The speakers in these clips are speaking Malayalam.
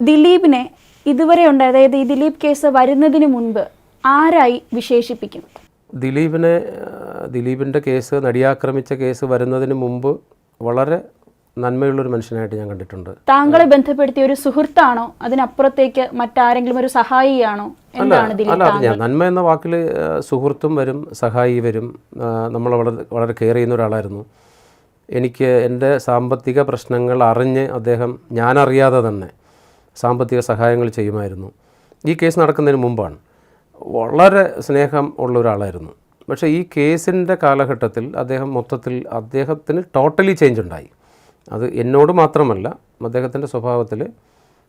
ദിലീപിനെ ഇതുവരെ ഉണ്ട് അതായത് ഈ ദിലീപ് കേസ് വരുന്നതിന് മുൻപ് ആരായി വിശേഷിപ്പിക്കും ദിലീപിനെ ദിലീപിന്റെ കേസ് നടിയാക്രമിച്ച കേസ് വരുന്നതിന് മുമ്പ് വളരെ നന്മയുള്ളൊരു മനുഷ്യനായിട്ട് ഞാൻ കണ്ടിട്ടുണ്ട്. താങ്കളെ ബന്ധപ്പെടുത്തിയ ഒരു സുഹൃത്താണോ? അതിനപ്പുറത്തേക്ക് മറ്റാരെങ്കിലും ഒരു സഹായിയാണോ? അല്ല ഞാൻ നന്മ എന്ന വാക്കിൽ സുഹൃത്തും വരും സഹായി വരും നമ്മൾ വളരെ വളരെ കെയർ ചെയ്യുന്ന ഒരാളായിരുന്നു. എനിക്ക് എന്റെ സാമ്പത്തിക പ്രശ്നങ്ങൾ അറിഞ്ഞ് അദ്ദേഹം ഞാനറിയാതെ തന്നെ സാമ്പത്തിക സഹായങ്ങൾ ചെയ്യുമായിരുന്നു. ഈ കേസ് നടക്കുന്നതിന് മുമ്പാണ്. വളരെ സ്നേഹം ഉള്ള ഒരാളായിരുന്നു. പക്ഷേ ഈ കേസിന്റെ കാലഘട്ടത്തിൽ അദ്ദേഹം മൊത്തത്തിൽ അദ്ദേഹത്തിന് ടോട്ടലി ചേഞ്ച് ഉണ്ടായി. അത് എന്നോട് മാത്രമല്ല അദ്ദേഹത്തിന്റെ സ്വഭാവത്തിൽ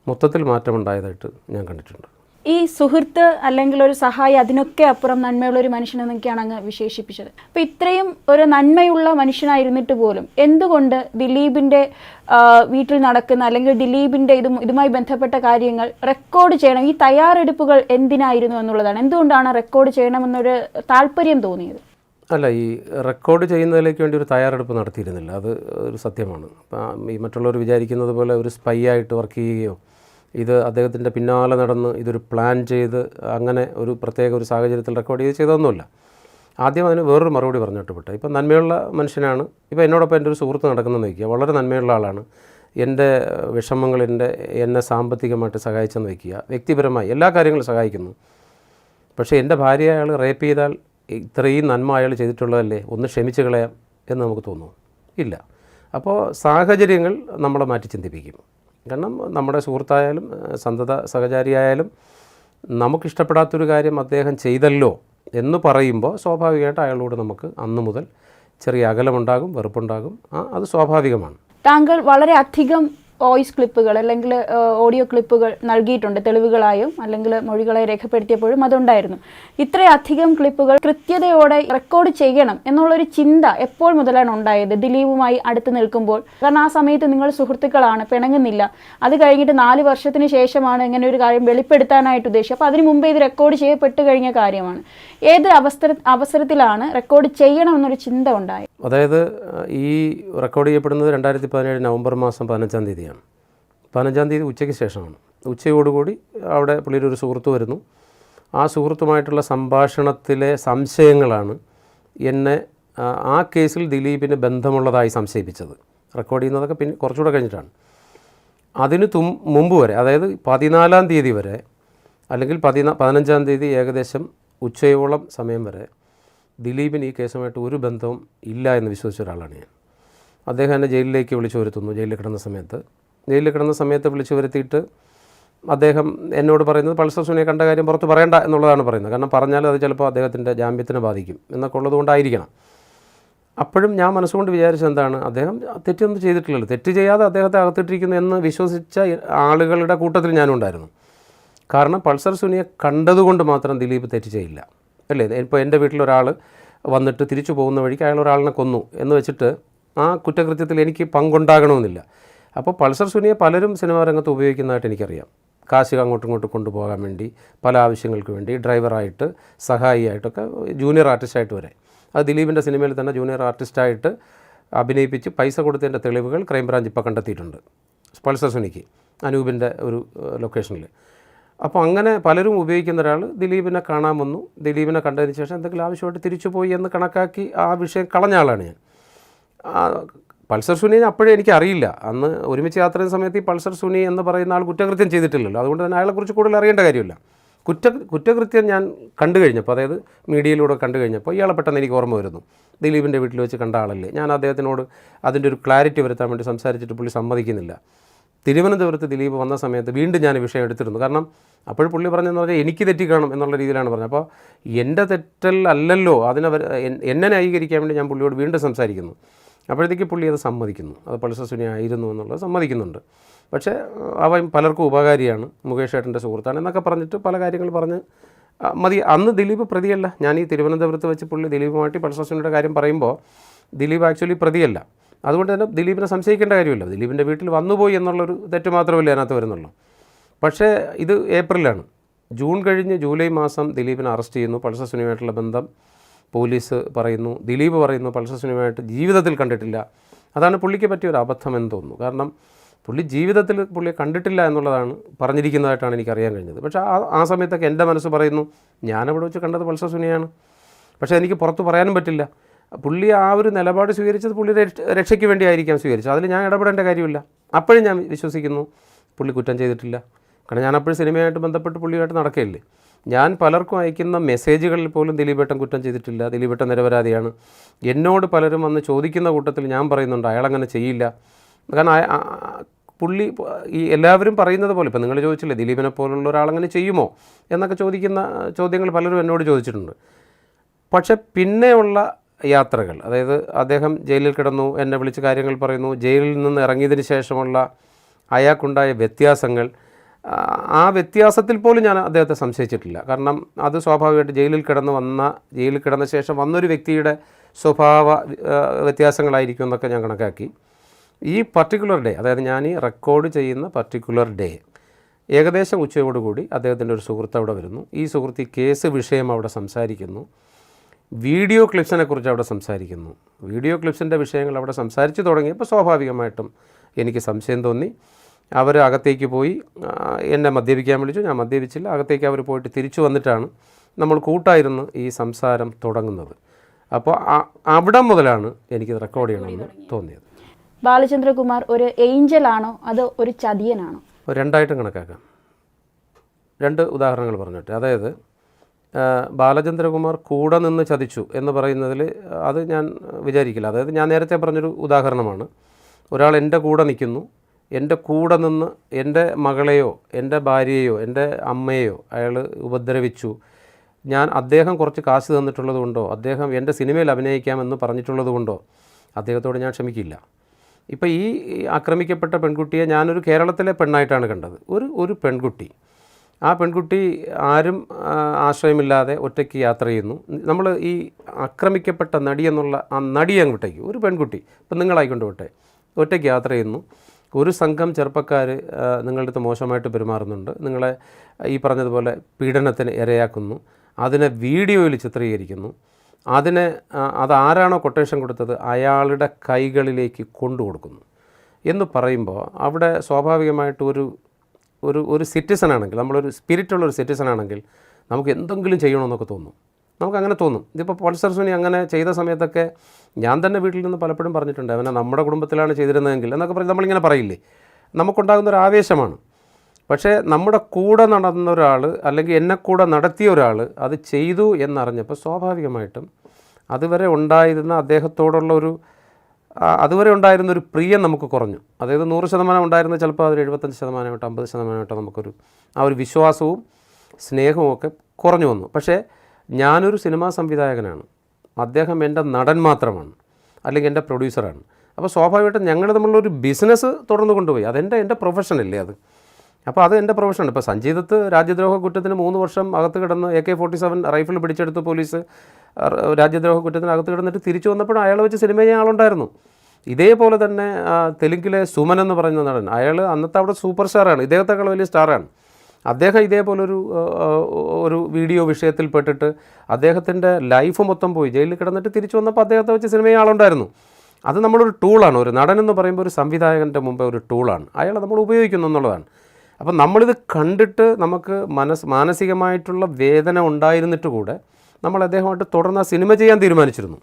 മൊത്തത്തിൽ മാറ്റമുണ്ടായതായിട്ട് ഞാൻ കണ്ടിട്ടുണ്ട്. ഈ സുഹൃത്ത് അല്ലെങ്കിൽ ഒരു സഹായി അതിനൊക്കെ അപ്പുറം നന്മയുള്ള ഒരു മനുഷ്യൻ എന്നൊക്കെയാണ് അങ്ങ് വിശേഷിപ്പിച്ചത്. അപ്പൊ ഇത്രയും ഒരു നന്മയുള്ള മനുഷ്യനായിരുന്നിട്ട് പോലും എന്തുകൊണ്ട് ദിലീപിന്റെ വീട്ടിൽ നടക്കുന്ന അല്ലെങ്കിൽ ദിലീപിന്റെ ഇതും ഇതുമായി ബന്ധപ്പെട്ട കാര്യങ്ങൾ റെക്കോർഡ് ചെയ്യണം? ഈ തയ്യാറെടുപ്പുകൾ എന്തിനായിരുന്നു എന്നുള്ളതാണ്. എന്തുകൊണ്ടാണ് റെക്കോർഡ് ചെയ്യണമെന്നൊരു താല്പര്യം തോന്നിയത്? അല്ല ഈ റെക്കോർഡ് ചെയ്യുന്നതിലേക്ക് വേണ്ടി ഒരു തയ്യാറെടുപ്പ് നടത്തിയിരുന്നില്ല. അത് ഒരു സത്യമാണ്. അപ്പം ഈ മറ്റുള്ളവർ വിചാരിക്കുന്നത് പോലെ ഒരു സ്പൈ ആയിട്ട് വർക്ക് ചെയ്യുകയോ ഇത് അദ്ദേഹത്തിന്റെ പിന്നാലെ നടന്ന് ഇതൊരു പ്ലാൻ ചെയ്ത് അങ്ങനെ ഒരു പ്രത്യേക ഒരു സാഹചര്യത്തിൽ റെക്കോർഡ് ചെയ്ത് ചെയ്തതൊന്നുമില്ല. ആദ്യം അതിന് വേറൊരു മറുപടി പറഞ്ഞിട്ട് വിട്ടെ. ഇപ്പം നന്മയുള്ള മനുഷ്യനാണ്. ഇപ്പോൾ എന്നോടൊപ്പം എന്റെ ഒരു സുഹൃത്ത് നടക്കുന്നതെന്ന് വയ്ക്കുക. വളരെ നന്മയുള്ള ആളാണ്. എന്റെ വിഷമങ്ങൾ എന്റെ എന്നെ സാമ്പത്തികമായിട്ട് സഹായിച്ചെന്ന് വയ്ക്കുക. വ്യക്തിപരമായി എല്ലാ കാര്യങ്ങളും സഹായിക്കുന്നു. പക്ഷേ എന്റെ ഭാര്യ അയാൾ റേപ്പ് ചെയ്താൽ ഇത്രയും നന്മ അയാൾ ചെയ്തിട്ടുള്ളതല്ലേ? ഒന്ന് ക്ഷമിച്ച് കളയാം എന്ന് നമുക്ക് തോന്നുന്നു. ഇല്ല. അപ്പോൾ സാഹചര്യങ്ങൾ നമ്മളെ മാറ്റി ചിന്തിപ്പിക്കും. കാരണം നമ്മുടെ സുഹൃത്തായാലും സന്തത സഹചാരിയായാലും നമുക്കിഷ്ടപ്പെടാത്തൊരു കാര്യം അദ്ദേഹം ചെയ്തല്ലോ എന്ന് പറയുമ്പോൾ സ്വാഭാവികമായിട്ട് അയാളോട് നമുക്ക് അന്നു മുതൽ ചെറിയ അകലമുണ്ടാകും വെറുപ്പുണ്ടാകും. അത് സ്വാഭാവികമാണ്. താങ്കൾ വളരെ അധികം വോയിസ് ക്ലിപ്പുകൾ അല്ലെങ്കിൽ ഓഡിയോ ക്ലിപ്പുകൾ നൽകിയിട്ടുണ്ട് തെളിവുകളായും അല്ലെങ്കിൽ മൊഴികളെ രേഖപ്പെടുത്തിയപ്പോഴും അതുണ്ടായിരുന്നു. ഇത്രയധികം ക്ലിപ്പുകൾ കൃത്യതയോടെ റെക്കോർഡ് ചെയ്യണം എന്നുള്ളൊരു ചിന്ത എപ്പോൾ മുതലാണ് ഉണ്ടായത്? ദിലീപുമായി അടുത്ത് നിൽക്കുമ്പോൾ. കാരണം ആ സമയത്ത് നിങ്ങൾ സുഹൃത്തുക്കളാണ് പിണങ്ങുന്നില്ല. അത് കഴിഞ്ഞിട്ട് നാല് വർഷത്തിന് ശേഷമാണ് ഇങ്ങനെ ഒരു കാര്യം വെളിപ്പെടുത്താനായിട്ട് ഉദ്ദേശിച്ചത്. അപ്പോൾ അതിന് മുമ്പേ ഇത് റെക്കോർഡ് ചെയ്യപ്പെട്ട് കഴിഞ്ഞ കാര്യമാണ്. ഏത് അവസര അവസരത്തിലാണ് റെക്കോർഡ് ചെയ്യണം എന്നൊരു ചിന്ത ഉണ്ടായത്? അതായത് ഈ റെക്കോർഡ് ചെയ്യപ്പെടുന്നത് രണ്ടായിരത്തി പതിനേഴ് നവംബർ മാസം പതിനഞ്ചാം തീയതിയാണ്. പതിനഞ്ചാം തീയതി ഉച്ചയ്ക്ക് ശേഷമാണ്. ഉച്ചയോടുകൂടി അവിടെ പുള്ളിയുടെ ഒരു സുഹൃത്ത് വരുന്നു. ആ സുഹൃത്തുമായിട്ടുള്ള സംഭാഷണത്തിലെ സംശയങ്ങളാണ് എന്നെ ആ, കേസിൽ ദിലീപിന് ബന്ധമുള്ളതായി സംശയിപ്പിച്ചത്. റെക്കോർഡ് ചെയ്യുന്നതൊക്കെ പിന്നെ കുറച്ചുകൂടെ കഴിഞ്ഞിട്ടാണ്. അതിന് തും മുമ്പ് വരെ അതായത് പതിനാലാം തീയതി വരെ അല്ലെങ്കിൽ പതിനാ പതിനഞ്ചാം തീയതി ഏകദേശം ഉച്ചയോളം സമയം വരെ ദിലീപിന് ഈ കേസുമായിട്ട് ഒരു ബന്ധവും ഇല്ല എന്ന് വിശ്വസിച്ച ഒരാളാണ് ഞാൻ. അദ്ദേഹം എന്നെ ജയിലിലേക്ക് വിളിച്ചു വരുത്തുന്നു ജയിലിൽ കിടന്ന സമയത്ത്. ജയിലിൽ കിടന്ന സമയത്ത് വിളിച്ചു വരുത്തിയിട്ട് അദ്ദേഹം എന്നോട് പറയുന്നത് പൾസർ സുനിയെ കണ്ട കാര്യം പുറത്ത് പറയണ്ട എന്നുള്ളതാണ് പറയുന്നത്. കാരണം പറഞ്ഞാൽ അത് ചിലപ്പോൾ അദ്ദേഹത്തിന്റെ ജാമ്യത്തിനെ ബാധിക്കും എന്നൊക്കെ ഉള്ളതുകൊണ്ടായിരിക്കണം അപ്പോഴും ഞാൻ മനസ്സുകൊണ്ട് വിചാരിച്ചത് എന്താണ്? അദ്ദേഹം തെറ്റൊന്നും ചെയ്തിട്ടില്ലല്ലോ. തെറ്റ് ചെയ്യാതെ അദ്ദേഹത്തെ അകത്തിട്ടിരിക്കുന്നു എന്ന് വിശ്വസിച്ച ആളുകളുടെ കൂട്ടത്തിൽ ഞാനും ഉണ്ടായിരുന്നു കാരണം പൾസർ സുനിയെ കണ്ടതുകൊണ്ട് മാത്രം ദിലീപ് തെറ്റ് ചെയ്യില്ല. അല്ലേ? ഇപ്പോൾ എന്റെ വീട്ടിലൊരാൾ വന്നിട്ട് തിരിച്ചു പോകുന്ന വഴിക്ക് അയാൾ ഒരാളിനെ കൊന്നു എന്ന് വെച്ചിട്ട് ആ കുറ്റകൃത്യത്തിൽ എനിക്ക് പങ്കുണ്ടാകണമെന്നില്ല. അപ്പോൾ പൾസർ സുനിയെ പലരും സിനിമാ രംഗത്ത് ഉപയോഗിക്കുന്നതായിട്ട് എനിക്കറിയാം. കാശ് അങ്ങോട്ടും ഇങ്ങോട്ടും കൊണ്ടുപോകാൻ വേണ്ടി പല ആവശ്യങ്ങൾക്ക് വേണ്ടി ഡ്രൈവറായിട്ട് സഹായിയായിട്ടൊക്കെ ജൂനിയർ ആർട്ടിസ്റ്റായിട്ട് വരെ. അത് ദിലീപിന്റെ സിനിമയിൽ തന്നെ ജൂനിയർ ആർട്ടിസ്റ്റായിട്ട് അഭിനയിപ്പിച്ച് പൈസ കൊടുത്തതിന്റെ തെളിവുകൾ ക്രൈംബ്രാഞ്ച് ഇപ്പോൾ കണ്ടെത്തിയിട്ടുണ്ട്. പൾസർ സുനിക്ക് അനൂപിന്റെ ഒരു ലൊക്കേഷനിൽ. അപ്പോൾ അങ്ങനെ പലരും ഉപയോഗിക്കുന്ന ഒരാൾ ദിലീപിനെ കാണാൻ വന്നു. ദിലീപിനെ കണ്ടതിന് ശേഷം എന്തെങ്കിലും ആവശ്യമായിട്ട് തിരിച്ചു പോയി എന്ന് കണക്കാക്കി ആ വിഷയം കളഞ്ഞ ആളാണ് ഞാൻ. പൾസർ സുനി അപ്പോഴേ എനിക്ക് അറിയില്ല അന്ന് ഒരുമിച്ച് യാത്ര ചെയ്യുന്ന സമയത്ത് ഈ പൾസർ സുനി എന്ന് പറയുന്ന ആൾ കുറ്റകൃത്യം ചെയ്തിട്ടില്ലല്ലോ. അതുകൊണ്ട് തന്നെ അയാളെക്കുറിച്ച് കൂടുതൽ അറിയേണ്ട കാര്യമില്ല. കുറ്റ കുറ്റകൃത്യം ഞാൻ കണ്ടു കഴിഞ്ഞപ്പോൾ അതായത് മീഡിയയിലൂടെ കണ്ടു കഴിഞ്ഞപ്പോൾ ഇയാളെ പെട്ടെന്ന് എനിക്ക് ഓർമ്മ വരുന്നു. ദിലീപിന്റെ വീട്ടിൽ വെച്ച് കണ്ട ആളല്ലേ. ഞാൻ അദ്ദേഹത്തിനോട് അതിന്റെ ഒരു ക്ലാരിറ്റി വരുത്താൻ വേണ്ടി സംസാരിച്ചിട്ട് പുള്ളി സമ്മതിക്കുന്നില്ല. തിരുവനന്തപുരത്ത് ദിലീപ് വന്ന സമയത്ത് വീണ്ടും ഞാൻ വിഷയം എടുത്തിരുന്നു. കാരണം അപ്പോൾ പുള്ളി പറഞ്ഞതെന്ന് പറഞ്ഞാൽ എനിക്ക് തെറ്റി കാണും എന്നുള്ള രീതിയിലാണ് പറഞ്ഞത്. അപ്പോൾ എന്റെ തെറ്റൽ അല്ലല്ലോ അതിനെ എന്നെ ന്യായീകരിക്കാൻ വേണ്ടി ഞാൻ പുള്ളിയോട് വീണ്ടും സംസാരിക്കുന്നു. അപ്പോഴത്തേക്ക് പുള്ളി അത് സമ്മതിക്കുന്നു. അത് പൾസർ ആയിരുന്നു എന്നുള്ളത് സമ്മതിക്കുന്നുണ്ട്. പക്ഷേ അവൻ പലർക്കും ഉപകാരിയാണ് മുകേഷ് ഏട്ടന്റെ സുഹൃത്താണ് എന്നൊക്കെ പറഞ്ഞിട്ട് പല കാര്യങ്ങൾ പറഞ്ഞ് മതി അന്ന് ദിലീപ് പ്രതിയല്ല. ഞാൻ ഈ തിരുവനന്തപുരത്ത് വെച്ച് പുള്ളി ദിലീപുമായിട്ട് പൾസർ കാര്യം പറയുമ്പോൾ ദിലീപ് ആക്ച്വലി പ്രതിയല്ല. അതുകൊണ്ട് തന്നെ ദിലീപിനെ സംശയിക്കേണ്ട കാര്യമില്ല. ദിലീപിന്റെ വീട്ടിൽ വന്നുപോയി എന്നുള്ളൊരു തെറ്റ് മാത്രമല്ലേ അതിനകത്ത് വരുന്നുള്ളൂ. പക്ഷേ ഇത് ഏപ്രിലാണ്. ജൂൺ കഴിഞ്ഞ് ജൂലൈ മാസം ദിലീപിനെ അറസ്റ്റ് ചെയ്യുന്നു പൾസർ സുനിയുമായിട്ടുള്ള ബന്ധം. പോലീസ് പറയുന്നു ദിലീപ് പറയുന്നു പൾസർ സിനിമയായിട്ട് ജീവിതത്തിൽ കണ്ടിട്ടില്ല. അതാണ് പുള്ളിക്ക് പറ്റിയ ഒരു അബദ്ധം എന്ന് തോന്നുന്നു. കാരണം പുള്ളി ജീവിതത്തിൽ പുള്ളിയെ കണ്ടിട്ടില്ല എന്നുള്ളതാണ് പറഞ്ഞിരിക്കുന്നതായിട്ടാണ് എനിക്ക് അറിയാൻ കഴിഞ്ഞത്. പക്ഷേ ആ ആ സമയത്തൊക്കെ എന്റെ മനസ്സ് പറയുന്നു ഞാനവിടെ വെച്ച് കണ്ടത് പൾസർ സുനിയാണ്. പക്ഷേ എനിക്ക് പുറത്ത് പറയാനും പറ്റില്ല. പുള്ളി ആ ഒരു നിലപാട് സ്വീകരിച്ചത് പുള്ളി രക്ഷയ്ക്ക് വേണ്ടി ആയിരിക്കാം സ്വീകരിച്ചത്. അതിൽ ഞാൻ ഇടപെടേണ്ട കാര്യമില്ല. അപ്പോഴും ഞാൻ വിശ്വസിക്കുന്നു പുള്ളി കുറ്റം ചെയ്തിട്ടില്ല. കാരണം ഞാൻ അപ്പോഴും സിനിമയായിട്ട് ബന്ധപ്പെട്ട് പുള്ളിയായിട്ട് നടക്കുകയില്ലേ? ഞാൻ പലർക്കും അയക്കുന്ന മെസ്സേജുകളിൽ പോലും ദിലീപേട്ടൻ കുറ്റം ചെയ്തിട്ടില്ല. ദിലീപേട്ടൻ നിരപരാധിയാണ്. എന്നോട് പലരും വന്ന് ചോദിക്കുന്ന കൂട്ടത്തിൽ ഞാൻ പറയുന്നുണ്ട് അയാളങ്ങനെ ചെയ്യില്ല. കാരണം പുള്ളി ഈ എല്ലാവരും പറയുന്നത് പോലെ ഇപ്പം നിങ്ങൾ ചോദിച്ചില്ലേ ദിലീപിനെ പോലുള്ള ഒരാളങ്ങനെ ചെയ്യുമോ എന്നൊക്കെ ചോദിക്കുന്ന ചോദ്യങ്ങൾ പലരും എന്നോട് ചോദിച്ചിട്ടുണ്ട്. പക്ഷെ പിന്നെയുള്ള യാത്രകൾ അതായത് അദ്ദേഹം ജയിലിൽ കിടന്നു എന്നെ വിളിച്ച് കാര്യങ്ങൾ പറയുന്നു ജയിലിൽ നിന്ന് ഇറങ്ങിയതിന് ശേഷമുള്ള അയാൾക്കുണ്ടായ വ്യത്യാസങ്ങൾ ആ, വ്യത്യാസത്തിൽ പോലും ഞാൻ അദ്ദേഹത്തെ സംശയിച്ചിട്ടില്ല. കാരണം അത് സ്വാഭാവികമായിട്ട് ജയിലിൽ കിടന്ന് വന്ന ജയിലിൽ കിടന്ന ശേഷം വന്നൊരു വ്യക്തിയുടെ സ്വഭാവ വ്യത്യാസങ്ങളായിരിക്കും എന്നൊക്കെ ഞാൻ കണക്കാക്കി. ഈ പർട്ടിക്കുലർ ഡേ അതായത് ഞാൻ ഈ റെക്കോർഡ് ചെയ്യുന്ന പർട്ടിക്കുലർ ഡേ ഏകദേശം ഉച്ചയോടുകൂടി അദ്ദേഹത്തിന്റെ ഒരു സുഹൃത്ത് അവിടെ വരുന്നു. ഈ സുഹൃത്ത് ഈ കേസ് വിഷയം അവിടെ സംസാരിക്കുന്നു. വീഡിയോ ക്ലിപ്സിനെ കുറിച്ച് അവിടെ സംസാരിക്കുന്നു. വീഡിയോ ക്ലിപ്സിന്റെ വിഷയങ്ങൾ അവിടെ സംസാരിച്ചു തുടങ്ങിയപ്പോൾ സ്വാഭാവികമായിട്ടും എനിക്ക് സംശയം തോന്നി. അവർ അകത്തേക്ക് പോയി എന്നെ മദ്യപിക്കാൻ വിളിച്ചു. ഞാൻ മദ്യപിച്ചില്ല. അകത്തേക്ക് അവർ പോയിട്ട് തിരിച്ചു വന്നിട്ടാണ് നമ്മൾ കൂട്ടായിരുന്നു ഈ സംസാരം തുടങ്ങുന്നത്. അപ്പോൾ അവിടെ മുതലാണ് എനിക്ക് റെക്കോർഡ് ചെയ്യണമെന്ന് തോന്നിയത്. ബാലചന്ദ്രകുമാർ ഒരു ഏഞ്ചലാണോ? അതോ ഒരു ചതിയനാണോ? രണ്ടായിട്ടും കണക്കാക്കാം. രണ്ട് ഉദാഹരണങ്ങൾ പറഞ്ഞിട്ട്. അതായത് ബാലചന്ദ്രകുമാർ കൂടെ നിന്ന് ചതിച്ചു എന്ന് പറയുന്നതിൽ അത് ഞാൻ വിചാരിക്കില്ല. അതായത് ഞാൻ നേരത്തെ പറഞ്ഞൊരു ഉദാഹരണമാണ്. ഒരാൾ എന്റെ കൂടെ നിൽക്കുന്നു. എന്റെ കൂടെ നിന്ന് എന്റെ മകളെയോ എന്റെ ഭാര്യയെയോ എന്റെ അമ്മയെയോ അയാൾ ഉപദ്രവിച്ചു. ഞാൻ അദ്ദേഹം കുറച്ച് കാശ് തന്നിട്ടുള്ളത് കൊണ്ടോ അദ്ദേഹം എന്റെ സിനിമയിൽ അഭിനയിക്കാമെന്ന് പറഞ്ഞിട്ടുള്ളത് കൊണ്ടോ അദ്ദേഹത്തോട് ഞാൻ ക്ഷമിക്കില്ല. ഇപ്പോൾ ഈ ആക്രമിക്കപ്പെട്ട പെൺകുട്ടിയെ ഞാനൊരു കേരളത്തിലെ പെണ്ണായിട്ടാണ് കണ്ടത്. ഒരു ഒരു പെൺകുട്ടി. ആ പെൺകുട്ടി ആരും ആശ്രയമില്ലാതെ ഒറ്റയ്ക്ക് യാത്ര ചെയ്യുന്നു. നമ്മൾ ഈ ആക്രമിക്കപ്പെട്ട നടി എന്നുള്ള ആ നടി അങ്ങോട്ടേക്ക് ഒരു പെൺകുട്ടി ഇപ്പം നിങ്ങളായിക്കൊണ്ട് വിട്ടെ ഒറ്റയ്ക്ക് യാത്ര ചെയ്യുന്നു. ഒരു സംഘം ചെറുപ്പക്കാർ നിങ്ങളുടെ അടുത്ത് മോശമായിട്ട് പെരുമാറുന്നുണ്ട്. നിങ്ങളെ ഈ പറഞ്ഞതുപോലെ പീഡനത്തിന് ഇരയാക്കുന്നു. അതിനെ വീഡിയോയിൽ ചിത്രീകരിക്കുന്നു. അതിനെ അത് അതാരാണോ കൊട്ടേഷൻ കൊടുത്തത് അയാളുടെ കൈകളിലേക്ക് കൊണ്ടു കൊടുക്കുന്നു. എന്ന് പറയുമ്പോൾ അവിടെ സ്വാഭാവികമായിട്ട് ഒരു ഒരു ഒരു സിറ്റിസൺ ആണെങ്കിൽ നമ്മളൊരു സ്പിരിറ്റുള്ള ഒരു സിറ്റിസൺ ആണെങ്കിൽ നമുക്ക് എന്തെങ്കിലും ചെയ്യണമെന്നൊക്കെ തോന്നും. നമുക്ക് അങ്ങനെ തോന്നും ഇതിപ്പോൾ പൾസർ സുനി അങ്ങനെ ചെയ്ത സമയത്തൊക്കെ ഞാൻ തന്നെ വീട്ടിൽ നിന്ന് പലപ്പോഴും പറഞ്ഞിട്ടുണ്ട് അവനെ നമ്മുടെ കുടുംബത്തിലാണ് ചെയ്തിരുന്നതെങ്കിൽ എന്നൊക്കെ പറഞ്ഞ് നമ്മളിങ്ങനെ പറയില്ലേ? നമുക്കുണ്ടാകുന്ന ഒരു ആവേശമാണ്. പക്ഷേ നമ്മുടെ കൂടെ നടന്ന ഒരാൾ അല്ലെങ്കിൽ എന്നെ കൂടെ നടത്തിയ ഒരാൾ അത് ചെയ്തു എന്നറിഞ്ഞപ്പോൾ സ്വാഭാവികമായിട്ടും അതുവരെ ഉണ്ടായിരുന്ന അദ്ദേഹത്തോടുള്ള ഒരു അതുവരെ ഉണ്ടായിരുന്ന ഒരു പ്രിയം നമുക്ക് കുറഞ്ഞു. അതായത് നൂറ് ശതമാനം ഉണ്ടായിരുന്ന ചിലപ്പോൾ അതൊരു എഴുപത്തഞ്ച് ശതമാനമായിട്ടോ അമ്പത് ശതമാനമായിട്ടോ നമുക്കൊരു ആ ഒരു വിശ്വാസവും സ്നേഹവും ഒക്കെ കുറഞ്ഞു വന്നു. പക്ഷേ ഞാനൊരു സിനിമാ സംവിധായകനാണ്. അദ്ദേഹം എന്റെ നടൻ മാത്രമാണ്. അല്ലെങ്കിൽ എന്റെ പ്രൊഡ്യൂസറാണ്. അപ്പോൾ സ്വാഭാവികമായിട്ടും ഞങ്ങൾ തമ്മിലൊരു ബിസിനസ് തുടർന്ന് കൊണ്ടുപോയി. അതെന്റെ എന്റെ പ്രൊഫഷനല്ലേ അത്? അപ്പോൾ അത് എന്റെ പ്രൊഫഷനാണ് ഇപ്പോൾ സഞ്ജീതത്ത് രാജ്യദ്രോഹ കുറ്റത്തിന് മൂന്ന് വർഷം അകത്ത് കിടന്ന് A K forty seven rifle പിടിച്ചെടുത്ത് പോലീസ് രാജ്യദ്രോഹ കുറ്റത്തിന് അകത്ത് കിടന്നിട്ട് തിരിച്ചു വന്നപ്പോൾ അയാളെ വെച്ച് സിനിമ ചെയ്യാൻ ആളുണ്ടായിരുന്നു. ഇതേപോലെ തന്നെ തെലുങ്കിലെ സുമൻ എന്ന് പറയുന്ന നടൻ അയാൾ അന്നത്തെ അവിടെ സൂപ്പർ സ്റ്റാറാണ്. ഇദ്ദേഹത്തെക്കാൾ വലിയ സ്റ്റാറാണ്. അദ്ദേഹം ഇതേപോലൊരു ഒരു വീഡിയോ വിഷയത്തിൽ പെട്ടിട്ട് അദ്ദേഹത്തിന്റെ ലൈഫ് മൊത്തം പോയി ജയിലിൽ കിടന്നിട്ട് തിരിച്ചു വന്നപ്പോൾ അദ്ദേഹത്തെ വെച്ച് സിനിമ ആളുണ്ടായിരുന്നു. അത് നമ്മളൊരു ടൂളാണ്. ഒരു നടൻ എന്ന് പറയുമ്പോൾ ഒരു സംവിധായകന്റെ മുമ്പേ ഒരു ടൂളാണ്. അയാളെ നമ്മൾ ഉപയോഗിക്കുന്നു എന്നുള്ളതാണ്. അപ്പം നമ്മളിത് കണ്ടിട്ട് നമുക്ക് മനസ് മാനസികമായിട്ടുള്ള വേദന ഉണ്ടായിരുന്നിട്ട് കൂടെ നമ്മൾ അദ്ദേഹമായിട്ട് തുടർന്ന് ആ സിനിമ ചെയ്യാൻ തീരുമാനിച്ചിരുന്നു.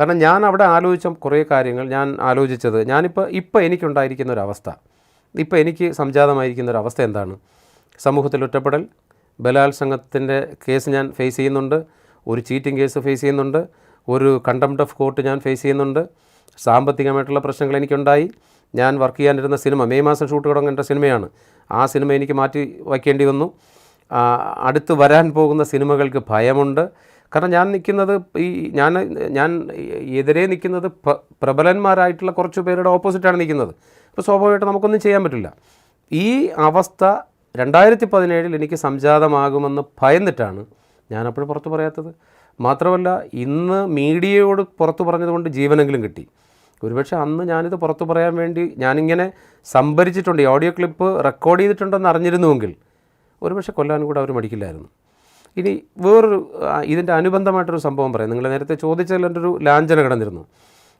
കാരണം ഞാൻ അവിടെ ആലോചിച്ച കുറേ കാര്യങ്ങൾ ഞാൻ ആലോചിച്ചത് ഞാനിപ്പോൾ ഇപ്പോൾ എനിക്കുണ്ടായിരിക്കുന്ന ഒരു അവസ്ഥ ഇപ്പോൾ എനിക്ക് സംജാതമായിരിക്കുന്ന ഒരു അവസ്ഥ എന്താണ്? സമൂഹത്തിൽ ഒറ്റപ്പെടൽ ബലാത്സംഗത്തിന്റെ കേസ് ഞാൻ ഫേസ് ചെയ്യുന്നുണ്ട് ഒരു ചീറ്റിംഗ് കേസ് ഫേസ് ചെയ്യുന്നുണ്ട് ഒരു കണ്ടംപ്റ്റ് ഓഫ് കോർട്ട് ഞാൻ ഫേസ് ചെയ്യുന്നുണ്ട്. സാമ്പത്തികമായിട്ടുള്ള പ്രശ്നങ്ങൾ എനിക്കുണ്ടായി. ഞാൻ വർക്ക് ചെയ്യാനിരുന്ന സിനിമ മെയ് മാസം ഷൂട്ട് തുടങ്ങേണ്ട സിനിമയാണ്. ആ സിനിമ എനിക്ക് മാറ്റി വയ്ക്കേണ്ടി വന്നു. അടുത്ത് വരാൻ പോകുന്ന സിനിമകൾക്ക് ഭയമുണ്ട്. കാരണം ഞാൻ നിൽക്കുന്നത് ഈ ഞാൻ ഞാൻ എതിരെ നിൽക്കുന്നത് പ്രബലന്മാരായിട്ടുള്ള കുറച്ച് പേരുടെ ഓപ്പോസിറ്റാണ് നിൽക്കുന്നത്. അപ്പോൾ സ്വാഭാവികമായിട്ട് നമുക്കൊന്നും ചെയ്യാൻ പറ്റില്ല. ഈ അവസ്ഥ രണ്ടായിരത്തി പതിനേഴിൽ എനിക്ക് സംജാതമാകുമെന്ന് ഭയന്നിട്ടാണ് ഞാനപ്പോഴും പുറത്തു പറയാത്തത്. മാത്രമല്ല ഇന്ന് മീഡിയയോട് പുറത്തു പറഞ്ഞതുകൊണ്ട് ജീവനെങ്കിലും കിട്ടി. ഒരുപക്ഷെ അന്ന് ഞാനിത് പുറത്തു പറയാൻ വേണ്ടി ഞാനിങ്ങനെ സംഭരിച്ചിട്ടുണ്ട് ഈ ഓഡിയോ ക്ലിപ്പ് റെക്കോർഡ് ചെയ്തിട്ടുണ്ടെന്ന് അറിഞ്ഞിരുന്നുവെങ്കിൽ ഒരുപക്ഷെ കൊല്ലാനും കൂടെ അവർ മടിക്കില്ലായിരുന്നു. ഇനി വേറൊരു ഇതിന്റെ അനുബന്ധമായിട്ടൊരു സംഭവം പറയാം. നിങ്ങൾ നേരത്തെ ചോദിച്ചതിൽ എന്റെ ഒരു ലാഞ്ചന കിടന്നിരുന്നു.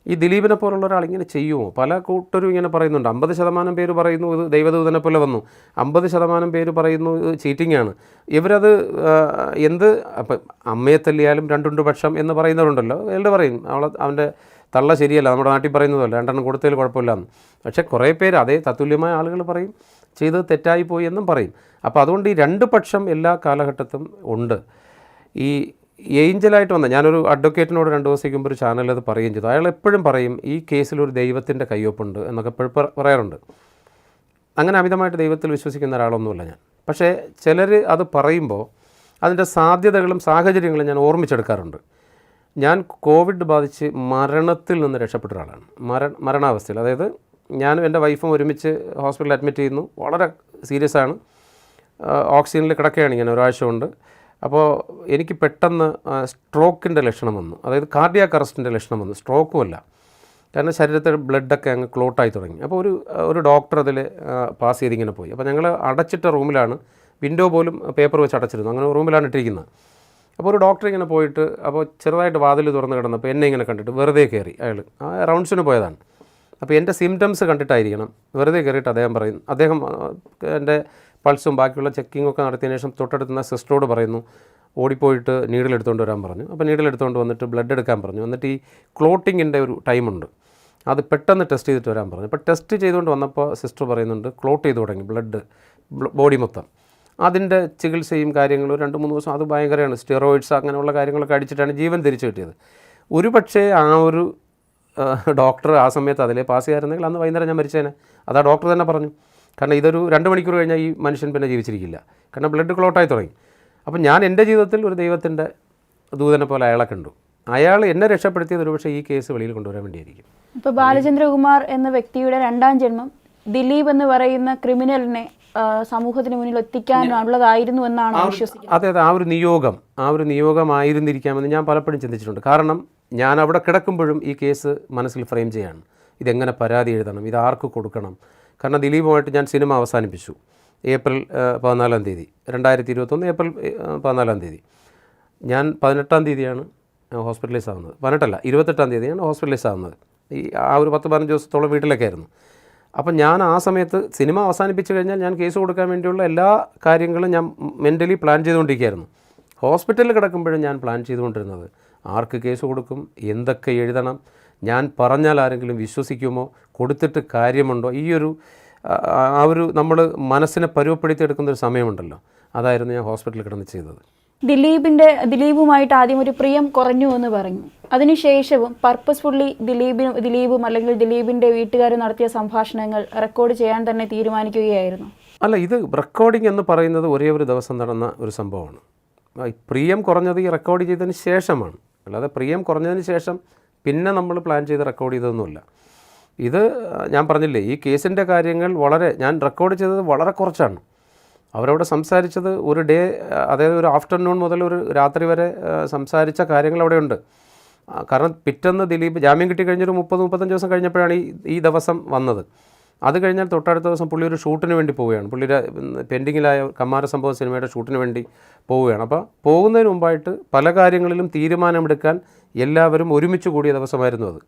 ഈ ദിലീപിനെ പോലുള്ള ഒരാൾ ഇങ്ങനെ ചെയ്യുമോ പല കൂട്ടരും ഇങ്ങനെ പറയുന്നുണ്ട്. അമ്പത് ശതമാനം പേര് പറയുന്നു ഇത് ദൈവദൂതനെ പോലെ വന്നു. അമ്പത് ശതമാനം പേര് പറയുന്നു ഇത് ചീറ്റിംഗ് ആണ്. ഇവരത് എന്ത് അപ്പം അമ്മയെ തല്ലിയാലും രണ്ടുണ്ട് പക്ഷം എന്ന് പറയുന്നവരുണ്ടല്ലോ. അയാളുടെ പറയും അവളെ അവന്റെ തള്ള ശരിയല്ല നമ്മുടെ നാട്ടിൽ പറയുന്നതല്ല രണ്ടെണ്ണം കൊടുത്തതിൽ കുഴപ്പമില്ല എന്ന് പക്ഷേ കുറേ പേര് അതേ തത്തുല്യമായ ആളുകൾ പറയും ചെയ്തത് തെറ്റായി പോയി എന്നും പറയും. അപ്പോൾ അതുകൊണ്ട് ഈ രണ്ട് പക്ഷം എല്ലാ കാലഘട്ടത്തും ഉണ്ട്. ഈ ഏഞ്ചലായിട്ട് വന്ന ഞാനൊരു അഡ്വക്കേറ്റിനോട് രണ്ട് ദിവസത്തേക്ക് മുമ്പ് ഒരു ചാനലിൽ അത് പറയുകയും ചെയ്തു. അയാൾ എപ്പോഴും പറയും ഈ കേസിൽ ഒരു ദൈവത്തിന്റെ കയ്യൊപ്പുണ്ട് എന്നൊക്കെ എപ്പോഴും പറയാറുണ്ട്. അങ്ങനെ അമിതമായിട്ട് ദൈവത്തിൽ വിശ്വസിക്കുന്ന ഒരാളൊന്നുമല്ല ഞാൻ. പക്ഷേ ചിലർ അത് പറയുമ്പോൾ അതിന്റെ സാധ്യതകളും സാഹചര്യങ്ങളും ഞാൻ ഓർമ്മിച്ചെടുക്കാറുണ്ട്. ഞാൻ കോവിഡ് ബാധിച്ച് മരണത്തിൽ നിന്ന് രക്ഷപ്പെട്ട ഒരാളാണ്. മര മരണാവസ്ഥയിൽ. അതായത് ഞാനും എന്റെ വൈഫും ഒരുമിച്ച് ഹോസ്പിറ്റലിൽ അഡ്മിറ്റ് ചെയ്യുന്നു. വളരെ സീരിയസ് ആണ്. ഓക്സിജനിൽ കിടക്കുകയാണ് ഇങ്ങനെ ഒരാഴ്ച കൊണ്ട്. അപ്പോൾ എനിക്ക് പെട്ടെന്ന് സ്ട്രോക്കിന്റെ ലക്ഷണം വന്നു. അതായത് കാർഡിയാക് അറസ്റ്റിന്റെ ലക്ഷണം വന്നു. സ്ട്രോക്കും അല്ല കാരണം ശരീരത്തിൽ ബ്ലഡൊക്കെ അങ്ങ് ക്ലോട്ടായി തുടങ്ങി. അപ്പോൾ ഒരു ഒരു ഡോക്ടർ അതിൽ പാസ് ചെയ്തിങ്ങനെ പോയി. അപ്പോൾ ഞങ്ങൾ അടച്ചിട്ട റൂമിലാണ് വിൻഡോ പോലും പേപ്പർ വെച്ച് അടച്ചിരുന്നു. അങ്ങനെ റൂമിലാണ് ഇട്ടിരിക്കുന്നത് അപ്പോൾ ഒരു ഡോക്ടർ ഇങ്ങനെ പോയിട്ട് അപ്പോൾ ചെറുതായിട്ട് വാതിൽ തുറന്ന് കിടന്നപ്പോൾ എന്നെ ഇങ്ങനെ കണ്ടിട്ട് വെറുതെ കയറി അയാൾ ആ റൗണ്ട്സിന് പോയതാണ്. അപ്പോൾ എന്റെ സിംറ്റംസ് കണ്ടിട്ടായിരിക്കണം വെറുതെ കയറിയിട്ട് അദ്ദേഹം പറയും അദ്ദേഹം എന്റെ പൾസും ബാക്കിയുള്ള ചെക്കിങ്ങും ഒക്കെ നടത്തിയതിന് ശേഷം തൊട്ടടുത്തുന്ന സിസ്റ്ററോട് പറയുന്നു ഓടിപ്പോയിട്ട് നീഡിൽ എടുത്തുകൊണ്ട് വരാൻ പറഞ്ഞു. അപ്പോൾ നീഡിൽ എടുത്തുകൊണ്ട് വന്നിട്ട് ബ്ലഡ് എടുക്കാൻ പറഞ്ഞു. എന്നിട്ട് ഈ ക്ലോട്ടിങ്ങിന്റെ ഒരു ടൈമുണ്ട് അത് പെട്ടെന്ന് ടെസ്റ്റ് ചെയ്തിട്ട് വരാൻ പറഞ്ഞു. അപ്പോൾ ടെസ്റ്റ് ചെയ്തുകൊണ്ട് വന്നപ്പോൾ സിസ്റ്റർ പറയുന്നുണ്ട് ക്ലോട്ട് ചെയ്ത് തുടങ്ങി ബ്ലഡ് ബോഡി മൊത്തം. അതിന്റെ ചികിത്സയും കാര്യങ്ങളും രണ്ട് മൂന്ന് ദിവസം അത് ഭയങ്കരമാണ്. സ്റ്റിറോയിഡ്സ് അങ്ങനെയുള്ള കാര്യങ്ങളൊക്കെ അടിച്ചിട്ടാണ് ജീവൻ തിരിച്ചു കിട്ടിയത്. ഒരു പക്ഷേ ആ ഒരു ഡോക്ടർ ആ സമയത്ത് അതിലെ പാസ് ചെയ്യാറുണ്ടെങ്കിൽ അന്ന് വൈകുന്നേരം ഞാൻ മരിച്ചേനെ. അതാ ഡോക്ടർ തന്നെ പറഞ്ഞു. കാരണം ഇതൊരു രണ്ട് മണിക്കൂർ കഴിഞ്ഞാൽ ഈ മനുഷ്യൻ പിന്നെ ജീവിച്ചിരിക്കില്ല. കാരണം ബ്ലഡ് ക്ലോട്ടായി തുടങ്ങി. അപ്പം ഞാൻ എന്റെ ജീവിതത്തിൽ ഒരു ദൈവത്തിന്റെ ദൂതനെ പോലെ അയാളെ കണ്ടു. അയാൾ എന്നെ രക്ഷപ്പെടുത്തിയത് ഒരുപക്ഷെ ഈ കേസ് വെളിയിൽ കൊണ്ടുവരാൻ വേണ്ടിയായിരിക്കും. ഇപ്പോൾ ബാലചന്ദ്രകുമാർ എന്ന വ്യക്തിയുടെ രണ്ടാം ജന്മം ദിലീപ് എന്ന് പറയുന്ന ക്രിമിനലിനെ സമൂഹത്തിന് മുന്നിൽ എത്തിക്കാനുള്ളതായിരുന്നു എന്നാണ് അതെ അതെ ആ ഒരു നിയോഗം ആ ഒരു നിയോഗമായിരുന്നിരിക്കാമെന്ന് ഞാൻ പലപ്പോഴും ചിന്തിച്ചിട്ടുണ്ട്. കാരണം ഞാൻ അവിടെ കിടക്കുമ്പോഴും ഈ കേസ് മനസ്സിൽ ഫ്രെയിം ചെയ്യാണ്. ഇതെങ്ങനെ പരാതി എഴുതണം? ഇത് ആർക്ക് കൊടുക്കണം? കാരണം ദിലീപുമായിട്ട് ഞാൻ സിനിമ അവസാനിപ്പിച്ചു. ഏപ്രിൽ പതിനാലാം തീയതി. രണ്ടായിരത്തി ഇരുപത്തൊന്ന് ഏപ്രിൽ പതിനാലാം തീയതി. ഞാൻ പതിനെട്ടാം തീയതിയാണ് ഹോസ്പിറ്റലൈസ് ആവുന്നത് പതിനെട്ടല്ല ഇരുപത്തെട്ടാം തീയതിയാണ് ഹോസ്പിറ്റലൈസ് ആവുന്നത് ഈ ആ ഒരു പത്ത് പതിനഞ്ച് ദിവസത്തോളം വീട്ടിലൊക്കെ ആയിരുന്നു. അപ്പം ഞാൻ ആ സമയത്ത് സിനിമ അവസാനിപ്പിച്ച് കഴിഞ്ഞാൽ ഞാൻ കേസ് കൊടുക്കാൻ വേണ്ടിയുള്ള എല്ലാ കാര്യങ്ങളും ഞാൻ മെന്റലി പ്ലാൻ ചെയ്തുകൊണ്ടിരിക്കുകയായിരുന്നു. ഹോസ്പിറ്റലിൽ കിടക്കുമ്പോഴും ഞാൻ പ്ലാൻ ചെയ്തുകൊണ്ടിരുന്നത്. ആർക്ക് കേസ് കൊടുക്കും എന്തൊക്കെ എഴുതണം ഞാൻ പറഞ്ഞാൽ ആരെങ്കിലും വിശ്വസിക്കുമോ? കൊടുത്തിട്ട് കാര്യമുണ്ടോ? ഈ ഒരു ആ- ഒരു നമ്മൾ മനസ്സിനെ പരുവപ്പെടുത്തിയെടുക്കുന്ന ഒരു സമയമുണ്ടല്ലോ. അതായിരുന്നു ഞാൻ ഹോസ്പിറ്റലിൽ കിടന്ന് ചെയ്തത്. ദിലീപിന്റെ ദിലീപുമായിട്ട് ആദ്യം ഒരു പ്രിയം കുറഞ്ഞു എന്ന് പറഞ്ഞു. അതിനുശേഷവും പർപ്പസ്ഫുള്ളി ദിലീപിനും ദിലീപും അല്ലെങ്കിൽ ദിലീപിന്റെ വീട്ടുകാർ നടത്തിയ സംഭാഷണങ്ങൾ റെക്കോർഡ് ചെയ്യാൻ തന്നെ തീരുമാനിക്കുകയായിരുന്നു. അല്ല ഇത് റെക്കോർഡിംഗ് എന്ന് പറയുന്നത് ഒരേ ഒരു ദിവസം നടന്ന ഒരു സംഭവമാണ്. പ്രിയം കുറഞ്ഞത് ഈ റെക്കോർഡ് ചെയ്തതിന് ശേഷമാണ്. അല്ലാതെ പ്രിയം കുറഞ്ഞതിന് ശേഷം പിന്നെ നമ്മൾ പ്ലാൻ ചെയ്ത് റെക്കോർഡ് ചെയ്തതൊന്നുമില്ല. ഇത് ഞാൻ പറഞ്ഞില്ലേ ഈ കേസിന്റെ കാര്യങ്ങൾ വളരെ ഞാൻ റെക്കോർഡ് ചെയ്തത് വളരെ കുറച്ചാണ്. അവരവിടെ സംസാരിച്ചത് ഒരു ഡേ അതായത് ഒരു ആഫ്റ്റർനൂൺ മുതൽ ഒരു രാത്രി വരെ സംസാരിച്ച കാര്യങ്ങൾ അവിടെയുണ്ട്. കാരണം പിറ്റെന്ന് ദിലീപ് ജാമ്യം കിട്ടി കഴിഞ്ഞൊരു മുപ്പത് മുപ്പത്തഞ്ച് ദിവസം കഴിഞ്ഞപ്പോഴാണ് ഈ ഈ ദിവസം വന്നത്. അത് കഴിഞ്ഞാൽ തൊട്ടടുത്ത ദിവസം പുള്ളി ഒരു ഷൂട്ടിന് വേണ്ടി പോവുകയാണ്. പുള്ളിയുടെ പെൻഡിങ്ങിലായ കമ്മാര സംഭവ സിനിമയുടെ ഷൂട്ടിന് വേണ്ടി പോവുകയാണ്. അപ്പോൾ പോകുന്നതിന് മുമ്പായിട്ട് പല കാര്യങ്ങളിലും തീരുമാനമെടുക്കാൻ എല്ലാവരും ഒരുമിച്ച് കൂടിയ ദിവസമായിരുന്നു അത്.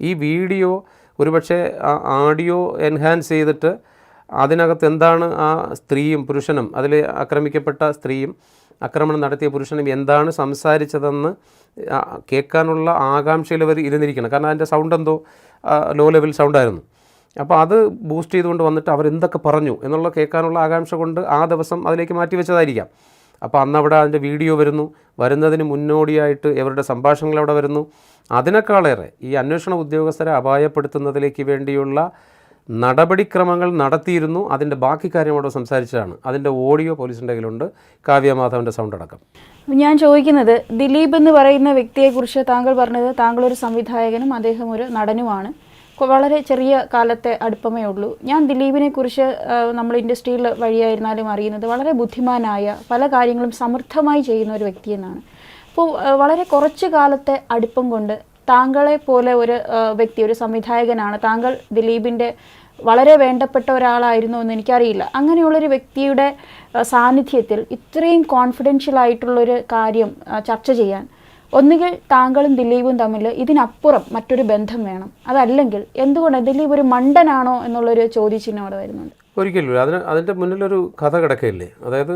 ഈ വീഡിയോ ഒരുപക്ഷെ ആഡിയോ എൻഹാൻസ് ചെയ്തിട്ട് അതിനകത്ത് എന്താണ് ആ സ്ത്രീയും പുരുഷനും അതിൽ ആക്രമിക്കപ്പെട്ട സ്ത്രീയും ആക്രമണം നടത്തിയ പുരുഷനും എന്താണ് സംസാരിച്ചതെന്ന് കേൾക്കാനുള്ള ആകാംക്ഷയിൽ അവർ ഇരുന്നിരിക്കണം. കാരണം അതിന്റെ സൗണ്ട് എന്തോ ലോ ലെവൽ സൗണ്ടായിരുന്നു അപ്പോൾ അത് ബൂസ്റ്റ് ചെയ്തുകൊണ്ട് വന്നിട്ട് അവരെന്തൊക്കെ പറഞ്ഞു എന്നുള്ള കേൾക്കാനുള്ള ആകാംക്ഷ കൊണ്ട് ആ ദിവസം അതിലേക്ക് മാറ്റി വെച്ചതായിരിക്കാം അപ്പോൾ അന്ന് അവിടെ അതിന്റെ വീഡിയോ വരുന്നു. വരുന്നതിന് മുന്നോടിയായിട്ട് ഇവരുടെ സംഭാഷണങ്ങൾ അവിടെ വരുന്നു. അതിനേക്കാളേറെ ഈ അന്വേഷണ ഉദ്യോഗസ്ഥരെ അപായപ്പെടുത്തുന്നതിലേക്ക് വേണ്ടിയുള്ള നടപടിക്രമങ്ങൾ നടത്തിയിരുന്നു. അതിന്റെ ബാക്കി കാര്യം അവിടെ സംസാരിച്ചതാണ്. അതിന്റെ ഓഡിയോ പോലീസിന്റെ കയ്യിലുണ്ട്. കാവ്യമാധവന്റെ സൗണ്ട് അടക്കം. ഞാൻ ചോദിക്കുന്നത് ദിലീപ് എന്ന് പറയുന്ന വ്യക്തിയെക്കുറിച്ച് താങ്കൾ പറഞ്ഞത് താങ്കൾ ഒരു സംവിധായകനും അദ്ദേഹം ഒരു നടനുമാണ്. വളരെ ചെറിയ കാലത്തെ അടുപ്പമേ ഉള്ളൂ. ഞാൻ ദിലീപിനെ കുറിച്ച് നമ്മൾ ഇൻഡസ്ട്രിയിൽ വഴിയായിരുന്നാലും അറിയുന്നത് വളരെ ബുദ്ധിമാനായ പല കാര്യങ്ങളും സമർത്ഥമായി ചെയ്യുന്ന ഒരു വ്യക്തി എന്നാണ്. അപ്പോൾ വളരെ കുറച്ച് കാലത്തെ അടുപ്പം കൊണ്ട് താങ്കളെ പോലെ ഒരു വ്യക്തി ഒരു സംവിധായകനാണ്. താങ്കൾ ദിലീപിന്റെ വളരെ വേണ്ടപ്പെട്ട ഒരാളായിരുന്നു എന്ന് എനിക്കറിയില്ല. അങ്ങനെയുള്ളൊരു വ്യക്തിയുടെ സാന്നിധ്യത്തിൽ ഇത്രയും കോൺഫിഡൻഷ്യൽ ആയിട്ടുള്ളൊരു കാര്യം ചർച്ച ചെയ്യാൻ ഒന്നുകിൽ താങ്കളും ദിലീപും തമ്മിൽ ഇതിനപ്പുറം മറ്റൊരു ബന്ധം വേണം. അതല്ലെങ്കിൽ എന്തുകൊണ്ട് ദിലീപ് ഒരു മണ്ടനാണോ എന്നുള്ളൊരു ചോദ്യചിഹ്നം അവിടെ വരുന്നുണ്ട്. ഒരിക്കലും അതിന് അതിന്റെ മുന്നിലൊരു കഥ കിടക്കയില്ലേ? അതായത്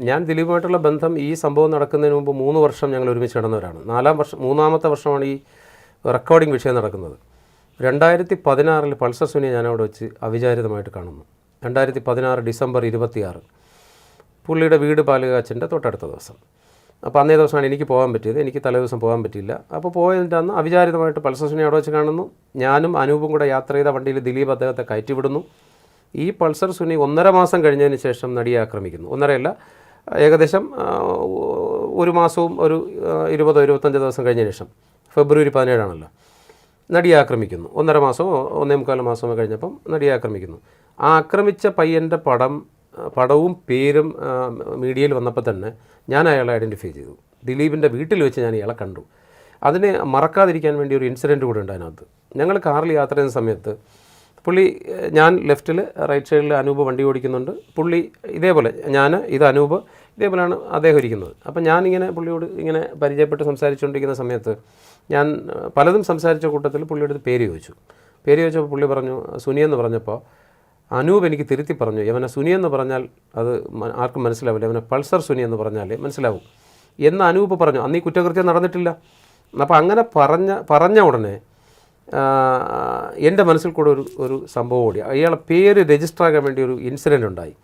ഞാൻ ദിലീപുമായിട്ടുള്ള ബന്ധം ഈ സംഭവം നടക്കുന്നതിന് മുമ്പ് മൂന്ന് വർഷം ഞങ്ങൾ ഒരുമിച്ച് നടന്നവരാണ് നാലാം വർഷം മൂന്നാമത്തെ വർഷമാണ് ഈ റെക്കോർഡിംഗ് വിഷയം നടക്കുന്നത്. രണ്ടായിരത്തി പതിനാറിൽ പൾസർ സുനിയെ ഞാനവിടെ വെച്ച് അവിചാരിതമായിട്ട് കാണുന്നു. രണ്ടായിരത്തി പതിനാറ് ഡിസംബർ ഇരുപത്തിയാറ്. പുള്ളിയുടെ വീട് പാലുകാച്ചന്റെ തൊട്ടടുത്ത ദിവസം. അപ്പോൾ അന്നേ ദിവസമാണ് എനിക്ക് പോകാൻ പറ്റിയത്. എനിക്ക് തലേദിവസം പോകാൻ പറ്റിയില്ല. അപ്പോൾ പോയതിന്റെ അന്ന് അവിചാരിതമായിട്ട് പൾസർ അവിടെ വെച്ച് കാണുന്നു. ഞാനും അനൂപും കൂടെ യാത്ര ചെയ്ത വണ്ടിയിൽ ദിലീപ് അദ്ദേഹത്തെ കയറ്റിവിടുന്നു. ഈ പൾസർ സുനി ഒന്നര മാസം കഴിഞ്ഞതിന് ശേഷം നടിയെ ആക്രമിക്കുന്നു. ഒന്നരയല്ല ഏകദേശം ഒരു മാസവും ഒരു ഇരുപതോ ഇരുപത്തഞ്ചോ ദിവസം കഴിഞ്ഞതിന് ശേഷം ഫെബ്രുവരി പതിനേഴാണല്ലോ നടിയെ ആക്രമിക്കുന്നു. ഒന്നര മാസമോ ഒന്നേ മുക്കാൽ മാസമോ കഴിഞ്ഞപ്പം നടിയെ ആക്രമിക്കുന്നു. ആ ആക്രമിച്ച പയ്യന്റെ പടം പടവും പേരും മീഡിയയിൽ വന്നപ്പോൾ തന്നെ ഞാൻ അയാളെ ഐഡന്റിഫൈ ചെയ്തു. ദിലീപിന്റെ വീട്ടിൽ വെച്ച് ഞാൻ ഇയാളെ കണ്ടു. അതിനെ മറക്കാതിരിക്കാൻ വേണ്ടി ഒരു ഇൻസിഡന്റ് കൂടെ ഉണ്ട് അതിനകത്ത്. ഞങ്ങൾ കാറിൽ യാത്ര ചെയ്യുന്ന സമയത്ത് പുള്ളി ഞാൻ ലെഫ്റ്റിൽ റൈറ്റ് സൈഡിൽ അനൂപ് വണ്ടി ഓടിക്കുന്നുണ്ട്. പുള്ളി ഇതേപോലെ ഞാൻ ഇത് അനൂപ് ഇതേപോലെയാണ് അദ്ദേഹം ഇരിക്കുന്നത്. അപ്പം ഞാനിങ്ങനെ പുള്ളിയോട് ഇങ്ങനെ പരിചയപ്പെട്ട് സംസാരിച്ചുകൊണ്ടിരിക്കുന്ന സമയത്ത് ഞാൻ പലതും സംസാരിച്ച കൂട്ടത്തിൽ പുള്ളിയുടെ പേര് ചോദിച്ചു. പേര് ചോദിച്ചപ്പോൾ പുള്ളി പറഞ്ഞു സുനി എന്ന് പറഞ്ഞപ്പോൾ അനൂപ് എനിക്ക് തിരുത്തി പറഞ്ഞു ഇവനെ സുനി എന്ന് പറഞ്ഞാൽ അത് ആർക്കും മനസ്സിലാവില്ല. ഇവനെ പൾസർ സുനി എന്ന് പറഞ്ഞാലേ മനസ്സിലാവും. എന്ന് അനൂപ് പറഞ്ഞു അന്ന് ഈ കുറ്റകൃത്യം നടന്നിട്ടില്ല. അപ്പോൾ അങ്ങനെ പറഞ്ഞ പറഞ്ഞ ഉടനെ എന്റെ മനസ്സിൽ കൂടെ ഒരു ഒരു സംഭവം ഓടി. അയാളെ പേര് രജിസ്റ്റർ ആകാൻ വേണ്ടി ഒരു ഇൻസിഡന്റ് ഉണ്ടായി.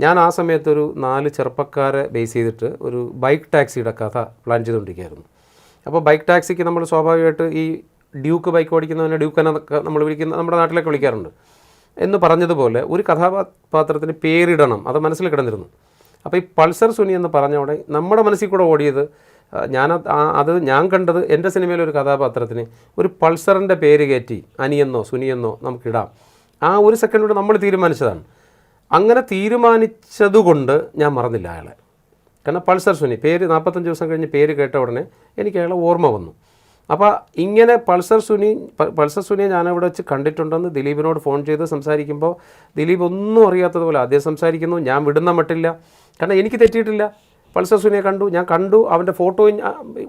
ഞാൻ ആ സമയത്ത് ഒരു നാല് ചെറുപ്പക്കാരെ ബേസ് ചെയ്തിട്ട് ഒരു ബൈക്ക് ടാക്സിയുടെ കഥ പ്ലാൻ ചെയ്തുകൊണ്ടിരിക്കുകയായിരുന്നു. അപ്പോൾ ബൈക്ക് ടാക്സിക്ക് നമ്മൾ സ്വാഭാവികമായിട്ട് ഈ ഡ്യൂക്ക് ബൈക്ക് ഓടിക്കുന്നവനെ ഡ്യൂക്ക് എന്നൊക്കെ നമ്മൾ വിളിക്കുന്ന നമ്മുടെ നാട്ടിലൊക്കെ വിളിക്കാറുണ്ട്. എന്ന് പറഞ്ഞതുപോലെ ഒരു കഥാപാത്രത്തിന് പേരിടണം. അത് മനസ്സിൽ കിടന്നിരുന്നു. അപ്പോൾ ഈ പൾസർ സുനി എന്ന് പറഞ്ഞോടെ നമ്മുടെ മനസ്സിൽ കൂടെ ഓടിയത് ഞാൻ അത് ഞാൻ കണ്ടത് എന്റെ സിനിമയിലെ ഒരു കഥാപാത്രത്തിന് ഒരു പൾസറിന്റെ പേര് കയറ്റി അനിയെന്നോ സുനിയെന്നോ നമുക്കിടാം ആ ഒരു സെക്കൻഡ് നമ്മൾ തീരുമാനിച്ചതാണ്. അങ്ങനെ തീരുമാനിച്ചതുകൊണ്ട് ഞാൻ മറന്നില്ല അയാളെ. കാരണം പൾസർ സുനി പേര് നാൽപ്പത്തഞ്ച് ദിവസം കഴിഞ്ഞ് പേര് കേട്ട ഉടനെ എനിക്ക് അയാളെ ഓർമ്മ വന്നു. അപ്പോൾ ഇങ്ങനെ പൾസർ സുനി പൾസർ സുനിയെ ഞാനവിടെ വെച്ച് കണ്ടിട്ടുണ്ടെന്ന് ദിലീപിനോട് ഫോൺ ചെയ്ത് സംസാരിക്കുമ്പോൾ ദിലീപ് ഒന്നും അറിയാത്തതുപോലെ ആദ്യം സംസാരിക്കുന്നു ഞാൻ വിടുന്ന മട്ടില്ല. കാരണം എനിക്ക് തെറ്റിയിട്ടില്ല. പൾസർ സുനിയെ കണ്ടു ഞാൻ കണ്ടു അവന്റെ ഫോട്ടോ